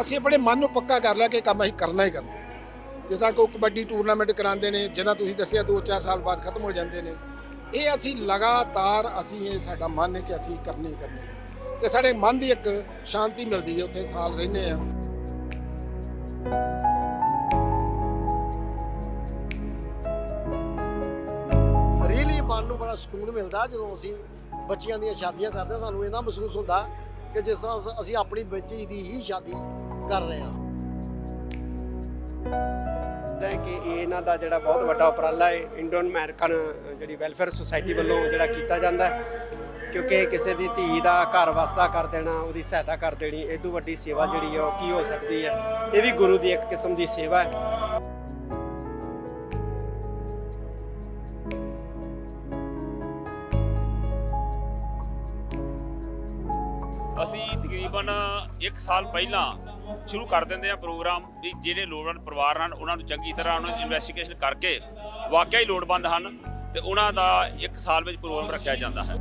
ਅਸੀਂ ਆਪਣੇ ਮਨ ਨੂੰ ਪੱਕਾ ਕਰ ਲਿਆ ਕਿ ਕੰਮ ਅਸੀਂ ਕਰਨਾ ਹੀ ਕਰਨਾ ਜਿਸ ਤਰ੍ਹਾਂ ਕੋਈ ਕਬੱਡੀ ਟੂਰਨਾਮੈਂਟ ਕਰਾਉਂਦੇ ਨੇ ਜਿਹਨਾਂ ਤੁਸੀਂ ਦੱਸਿਆ 2-4 ਸਾਲ ਬਾਅਦ ਖਤਮ ਹੋ ਜਾਂਦੇ ਨੇ। ਇਹ ਅਸੀਂ ਲਗਾਤਾਰ ਅਸੀਂ ਇਹ ਸਾਡਾ ਮਨ ਹੈ ਕਿ ਅਸੀਂ ਕਰਨੇ ਹੀ ਕਰਨੇ ਨੇ। ਤੇ ਸਾਡੇ ਮਨ ਦੀ ਇੱਕ ਸ਼ਾਂਤੀ ਮਿਲਦੀ ਹੈ ਉੱਥੇ ਸਾਲ ਰਹਿੰਦੇ ਆ। ਰੀਲੀ ਮਨ ਨੂੰ ਬੜਾ ਸਕੂਨ ਮਿਲਦਾ ਜਦੋਂ ਅਸੀਂ ਬੱਚਿਆਂ ਦੀਆਂ ਸ਼ਾਦੀਆਂ ਕਰਦੇ ਹਾਂ, ਸਾਨੂੰ ਇਹਨਾਂ ਮਹਿਸੂਸ ਹੁੰਦਾ ਕਿ ਜਿਸ ਤਰ੍ਹਾਂ ਅਸੀਂ ਆਪਣੀ ਬੱਚੀ ਦੀ ਹੀ ਸ਼ਾਦੀ ਕਰ ਰਹੇ ਹਾਂ। ਹੈ ਕਿ ਇਹ ਇਹਨਾਂ ਦਾ ਜਿਹੜਾ ਬਹੁਤ ਵੱਡਾ ਉਪਰਾਲਾ ਹੈ ਇੰਡੋਨ ਅਮਰੀਕਨ ਜਿਹੜੀ ਵੈਲਫੇਅਰ ਸੁਸਾਇਟੀ ਵੱਲੋਂ ਜਿਹੜਾ ਕੀਤਾ ਜਾਂਦਾ ਹੈ ਕਿਉਂਕਿ ਕਿਸੇ ਦੀ ਧੀ ਦਾ ਘਰ ਵਸਦਾ ਕਰ ਦੇਣਾ ਉਹਦੀ ਸਹਾਇਤਾ ਕਰ ਦੇਣੀ ਇਹ ਤੋਂ ਵੱਡੀ ਸੇਵਾ ਜਿਹੜੀ ਹੈ ਉਹ ਕੀ ਹੋ ਸਕਦੀ ਹੈ? ਇਹ ਵੀ ਗੁਰੂ ਦੀ ਇੱਕ ਕਿਸਮ ਦੀ ਸੇਵਾ ਹੈ। ਅਸੀਂ ਤਕਰੀਬਨ 1 ਸਾਲ ਪਹਿਲਾਂ ਸ਼ੁਰੂ ਕਰ ਦਿੰਦੇ ਆ ਪ੍ਰੋਗਰਾਮ ਵੀ ਜਿਹੜੇ ਲੋੜਵੰਦ ਪਰਿਵਾਰ ਹਨ, ਉਹਨਾਂ ਨੂੰ ਚੰਗੀ ਤਰ੍ਹਾਂ ਉਹਨਾਂ ਦੀ ਇਨਵੈਸਟੀਗੇਸ਼ਨ ਕਰਕੇ ਵਾਕਿਆ ਹੀ ਲੋੜਵੰਦ ਹਨ ਤੇ ਉਹਨਾਂ ਦਾ 1 ਸਾਲ ਵਿੱਚ ਪ੍ਰੋਗਰਾਮ ਰੱਖਿਆ ਜਾਂਦਾ ਹੈ।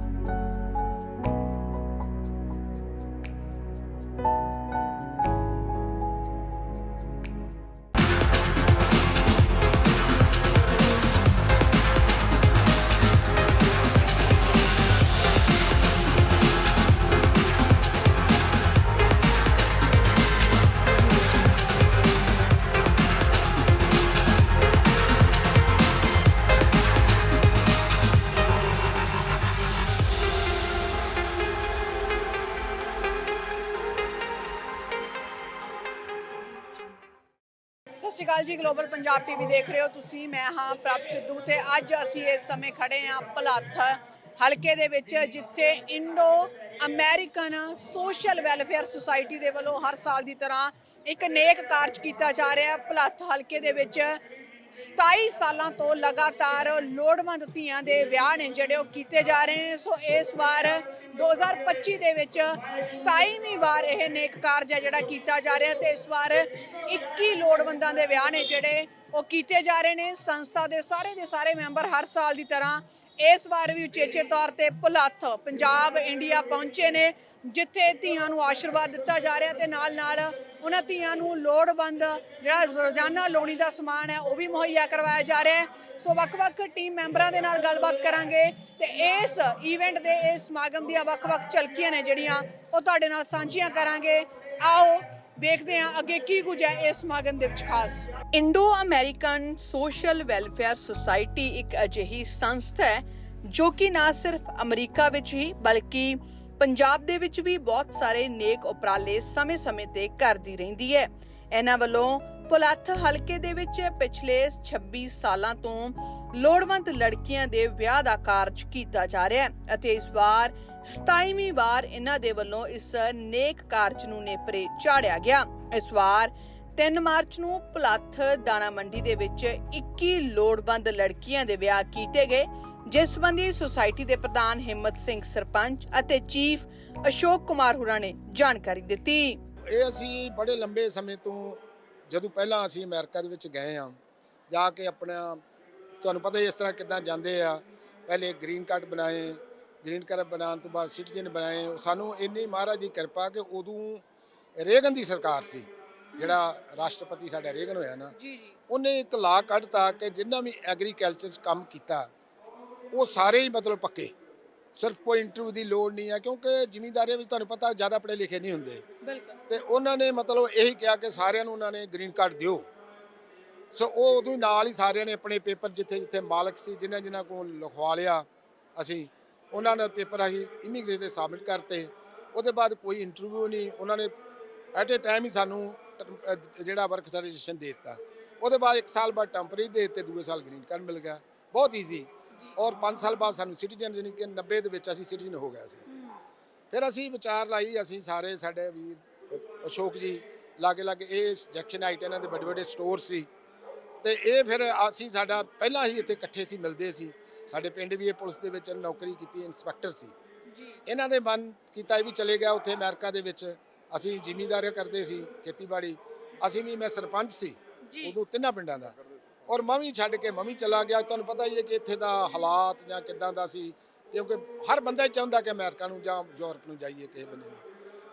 ਸ਼੍ਰੀ ਅਕਾਲ ਜੀ ਗਲੋਬਲ ਪੰਜਾਬ ਟੀਵੀ ਦੇਖ ਰਹੇ ਹੋ ਤੁਸੀਂ, ਮੈਂ ਹਾਂ ਪ੍ਰਭ ਸਿੱਧੂ ਤੇ ਅੱਜ ਅਸੀਂ ਇਸ ਸਮੇਂ ਖੜੇ ਹਾਂ ਭਲੱਥ ਹਲਕੇ ਦੇ ਵਿੱਚ, ਜਿੱਥੇ Indo American social welfare society ਦੇ ਵੱਲੋਂ ਹਰ ਸਾਲ ਦੀ ਤਰ੍ਹਾਂ ਇੱਕ ਨੇਕ ਕਾਰਜ ਕੀਤਾ ਜਾ ਰਿਹਾ ਹੈ। ਭਲੱਥ ਹਲਕੇ ਦੇ ਵਿੱਚ 27 ਸਾਲਾਂ ਤੋਂ ਲਗਾਤਾਰ ਲੋੜਵੰਦ ਧੀਆਂ ਦੇ ਵਿਆਹ ਨੇ ਜਿਹੜੇ ਉਹ ਕੀਤੇ ਜਾ ਰਹੇ ਨੇ। ਸੋ ਇਸ ਵਾਰ 2025 ਦੇ ਵਿੱਚ 27ਵੀਂ ਵਾਰ ਇਹ ਨੇਕ ਕਾਰਜ ਹੈ ਜਿਹੜਾ ਕੀਤਾ ਜਾ ਰਿਹਾ ਤੇ ਇਸ ਵਾਰ 21 ਲੋੜਵੰਦਾਂ ਦੇ ਵਿਆਹ ਨੇ ਜਿਹੜੇ ਉਹ ਕੀਤੇ ਜਾ ਰਹੇ ਨੇ ਸੰਸਥਾ ਦੇ ਸਾਰੇ ਦੇ ਸਾਰੇ ਮੈਂਬਰ ਹਰ ਸਾਲ ਦੀ ਤਰ੍ਹਾਂ ਇਸ ਵਾਰ ਵੀ ਉਚੇਚੇ ਤੌਰ ਤੇ ਭੁਲੱਥ ਪੰਜਾਬ, ਇੰਡੀਆ ਪਹੁੰਚੇ ਨੇ, ਜਿੱਥੇ ਧੀਆਂ ਨੂੰ ਆਸ਼ੀਰਵਾਦ ਦਿੱਤਾ ਜਾ ਰਿਹਾ ਤੇ ਨਾਲ ਨਾਲ ਉਹਨਾਂ ਧੀਆਂ ਨੂੰ ਲੋੜਵੰਦ ਜਿਹੜਾ ਰੋਜ਼ਾਨਾ ਲੋਣੀ ਦਾ ਸਮਾਨ ਹੈ, ਉਹ ਵੀ ਮੁਹੱਈਆ ਕਰਵਾਇਆ ਜਾ ਰਿਹਾ ਹੈ। ਸੋ ਵੱਖ-ਵੱਖ ਟੀਮ ਮੈਂਬਰਾਂ ਦੇ ਨਾਲ ਗੱਲਬਾਤ ਕਰਾਂਗੇ ਤੇ ਇਸ ਈਵੈਂਟ ਦੇ, ਇਸ ਸਮਾਗਮ ਦੀਆਂ ਵੱਖ-ਵੱਖ ਝਲਕੀਆਂ ਨੇ ਜਿਹੜੀਆਂ ਉਹ ਤੁਹਾਡੇ ਨਾਲ ਸਾਂਝੀਆਂ ਕਰਾਂਗੇ। ਆਓ ਵੇਖਦੇ ਹਾਂ ਅੱਗੇ ਕੀ ਕੁਝ ਹੈ ਇਸ ਸਮਾਗਮ ਦੇ ਵਿੱਚ ਖਾਸ। Indo American social welfare society ਇੱਕ ਅਜਿਹੀ ਸੰਸਥਾ ਹੈ ਜੋ ਕਿ ਨਾ ਸਿਰਫ ਅਮਰੀਕਾ ਵਿੱਚ ਹੀ, ਬਲਕਿ ਪੰਜਾਬ ਦੇ ਵਿੱਚ ਵੀ ਬਹੁਤ ਸਾਰੇ ਨੇਕ ਉਪਰਾਲੇ ਸਮੇਂ-ਸਮੇਂ ਤੇ ਕਰਦੀ ਰਹਿੰਦੀ ਹੈ। ਇਹਨਾਂ ਵੱਲੋਂ ਪੁਲੱਥ ਹਲਕੇ ਦੇ ਵਿੱਚ ਪਿਛਲੇ 26 ਸਾਲਾਂ ਤੋਂ ਲੋੜਵੰਦ ਲੜਕੀਆਂ ਦੇ ਵਿਆਹ ਦਾ ਕਾਰਜ ਕੀਤਾ ਜਾ ਰਿਹਾ ਹੈ ਅਤੇ ਇਸ ਵਾਰ 27ਵੀਂ ਵਾਰ ਇਹਨਾਂ ਦੇ ਵੱਲੋਂ ਇਸ ਨੇਕ ਕਾਰਜ ਨੂੰ ਨੇਪਰੇ ਚਾੜਿਆ ਗਿਆ। ਇਸ ਵਾਰ 3 ਮਾਰਚ ਨੂੰ ਪੁਲੱਥ ਦਾਣਾ ਮੰਡੀ ਦੇ ਵਿੱਚ 21 ਲੋੜਵੰਦ ਲੜਕੀਆਂ ਦੇ ਵਿਆਹ ਕੀਤੇ ਗਏ, ਜਿਸ ਸੰਬੰਧੀ ਸੁਸਾਇਟੀ ਦੇ ਪ੍ਰਧਾਨ ਹਿੰਮਤ ਸਿੰਘ ਸਰਪੰਚ ਅਤੇ ਚੀਫ ਅਸ਼ੋਕ ਕੁਮਾਰ ਹੁਰਾ ਨੇ ਜਾਣਕਾਰੀ ਦਿੱਤੀ। ਇਹ ਅਸੀਂ ਬੜੇ ਲੰਬੇ ਸਮੇਂ ਤੋਂ ਜਦੋਂ ਪਹਿਲਾਂ ਅਸੀਂ ਅਮਰੀਕਾ ਦੇ ਵਿੱਚ ਗਏ ਆ ਜਾ ਕੇ ਆਪਣਾ, ਤੁਹਾਨੂੰ ਪਤਾ ਹੀ ਇਸ ਤਰ੍ਹਾਂ ਕਿੱਦਾਂ ਜਾਂਦੇ ਆ, ਪਹਿਲੇ ਗ੍ਰੀਨ ਕਾਰਡ ਬਣਾਏ ਗ੍ਰੀਨ ਕਾਰਡ ਬਣਾਉਣ ਤੋਂ ਬਾਅਦ ਸਿਟੀਜ਼ਨ ਬਣਾਏ ਸਾਨੂੰ ਇੰਨੀ ਮਹਾਰਾਜ ਦੀ ਕਿਰਪਾ ਕਿ ਉਦੋਂ ਰੇਗਨ ਦੀ ਸਰਕਾਰ ਸੀ ਜਿਹੜਾ ਰਾਸ਼ਟਰਪਤੀ ਸਾਡਾ ਰੇਗਨ ਹੋਇਆ ਨਾ ਜੀ ਜੀ। ਉਹਨੇ ਇੱਕ ਲਾ ਕੱਢਤਾ ਕਿ ਜਿੰਨਾ ਵੀ ਐਗਰੀਕਲਚਰ ਕੰਮ ਕੀਤਾ ਉਹ ਸਾਰੇ ਹੀ ਮਤਲਬ ਪੱਕੇ। ਸਿਰਫ ਕੋਈ ਇੰਟਰਵਿਊ ਦੀ ਲੋੜ ਨਹੀਂ ਹੈ ਕਿਉਂਕਿ ਜ਼ਿਮੀਂਦਾਰੀਆਂ ਵਿੱਚ ਤੁਹਾਨੂੰ ਪਤਾ ਜ਼ਿਆਦਾ ਪੜ੍ਹੇ ਲਿਖੇ ਨਹੀਂ ਹੁੰਦੇ। ਬਿਲਕੁਲ। ਤੇ ਉਹਨਾਂ ਨੇ ਮਤਲਬ ਇਹੀ ਕਿਹਾ ਕਿ ਸਾਰਿਆਂ ਨੂੰ ਉਹਨਾਂ ਨੇ ਗ੍ਰੀਨ ਕਾਰਡ ਦਿਓ। ਸੋ ਉਹ ਉਦੋਂ ਨਾਲ ਹੀ ਸਾਰਿਆਂ ਨੇ ਆਪਣੇ ਪੇਪਰ ਜਿੱਥੇ ਜਿੱਥੇ ਮਾਲਕ ਸੀ ਜਿਨ੍ਹਾਂ ਜਿਨ੍ਹਾਂ ਕੋਲ ਲਿਖਵਾ ਲਿਆ ਅਸੀਂ ਉਹਨਾਂ ਨੇ ਪੇਪਰ ਅਸੀਂ ਇਮੀਗ੍ਰੇਸ਼ਨ ਤੇ ਸਬਮਿਟ ਕਰਤੇ। ਉਹਦੇ ਬਾਅਦ ਕੋਈ ਇੰਟਰਵਿਊ ਨਹੀਂ ਉਹਨਾਂ ਨੇ ਐਟ ਏ ਟਾਈਮ ਹੀ ਸਾਨੂੰ ਜਿਹੜਾ ਵਰਕ ਸਰਟੀਫਿਕੇਸ਼ਨ ਦੇ ਦਿੱਤਾ। ਉਹਦੇ ਬਾਅਦ 1 ਸਾਲ ਬਾਅਦ ਟੈਂਪਰੇਰੀ ਦੇ ਦਿੱਤੇ ਦੂਏ ਸਾਲ ਗ੍ਰੀਨ ਕਾਰਡ ਮਿਲ ਗਿਆ। ਬਹੁਤ ਈਜ਼ੀ ਔਰ 5 ਸਾਲ ਬਾਅਦ ਸਾਨੂੰ ਸਿਟੀਜ਼ਨ ਜਾਨੀ ਕਿ 90 ਦੇ ਵਿੱਚ ਅਸੀਂ ਸਿਟੀਜ਼ਨ ਹੋ ਗਿਆ ਸੀ ਫਿਰ ਅਸੀਂ ਵਿਚਾਰ ਲਾਈ ਅਸੀਂ ਸਾਰੇ ਸਾਡੇ ਵੀਰ ਅਸ਼ੋਕ ਜੀ ਲਾਗੇ ਲਾਗੇ ਇਹ ਜੈਕਸ਼ਨ ਆਈਟ ਇਹਨਾਂ ਦੇ ਵੱਡੇ ਵੱਡੇ ਸਟੋਰ ਸੀ। ਤੇ ਇਹ ਫਿਰ ਅਸੀਂ ਸਾਡਾ ਪਹਿਲਾਂ ਹੀ ਇੱਥੇ ਇਕੱਠੇ ਸੀ ਮਿਲਦੇ ਸੀ। ਸਾਡੇ ਪਿੰਡ ਵੀ ਇਹ ਪੁਲਿਸ ਦੇ ਵਿੱਚ ਨੌਕਰੀ ਕੀਤੀ ਇਨਸਪੈਕਟਰ ਸੀ। ਜੀ। ਇਹਨਾਂ ਦੇ ਮਨ ਕੀਤਾ ਵੀ ਚਲੇ ਗਿਆ ਉੱਥੇ ਅਮਰੀਕਾ ਦੇ ਵਿੱਚ। ਅਸੀਂ ਜ਼ਿਮੀਂਦਾਰੀ ਕਰਦੇ ਸੀ ਖੇਤੀਬਾੜੀ। ਅਸੀਂ ਵੀ ਮੈਂ ਸਰਪੰਚ ਸੀ ਜੀ। ਉਦੋਂ ਤਿੰਨਾਂ ਪਿੰਡਾਂ ਦਾ। ਔਰ ਮੈਂ ਵੀ ਛੱਡ ਕੇ ਮੈਂ ਵੀ ਚਲਾ ਗਿਆ। ਤੁਹਾਨੂੰ ਪਤਾ ਹੀ ਹੈ ਕਿ ਇੱਥੇ ਦਾ ਹਾਲਾਤ ਜਾਂ ਕਿੱਦਾਂ ਦਾ ਸੀ ਕਿਉਂਕਿ ਹਰ ਬੰਦਾ ਹੀ ਚਾਹੁੰਦਾ ਕਿ ਅਮਰੀਕਾ ਨੂੰ ਜਾਂ ਯੂਰਪ ਨੂੰ ਜਾਈਏ ਕਿਸੇ ਬੰਦੇ ਨੂੰ।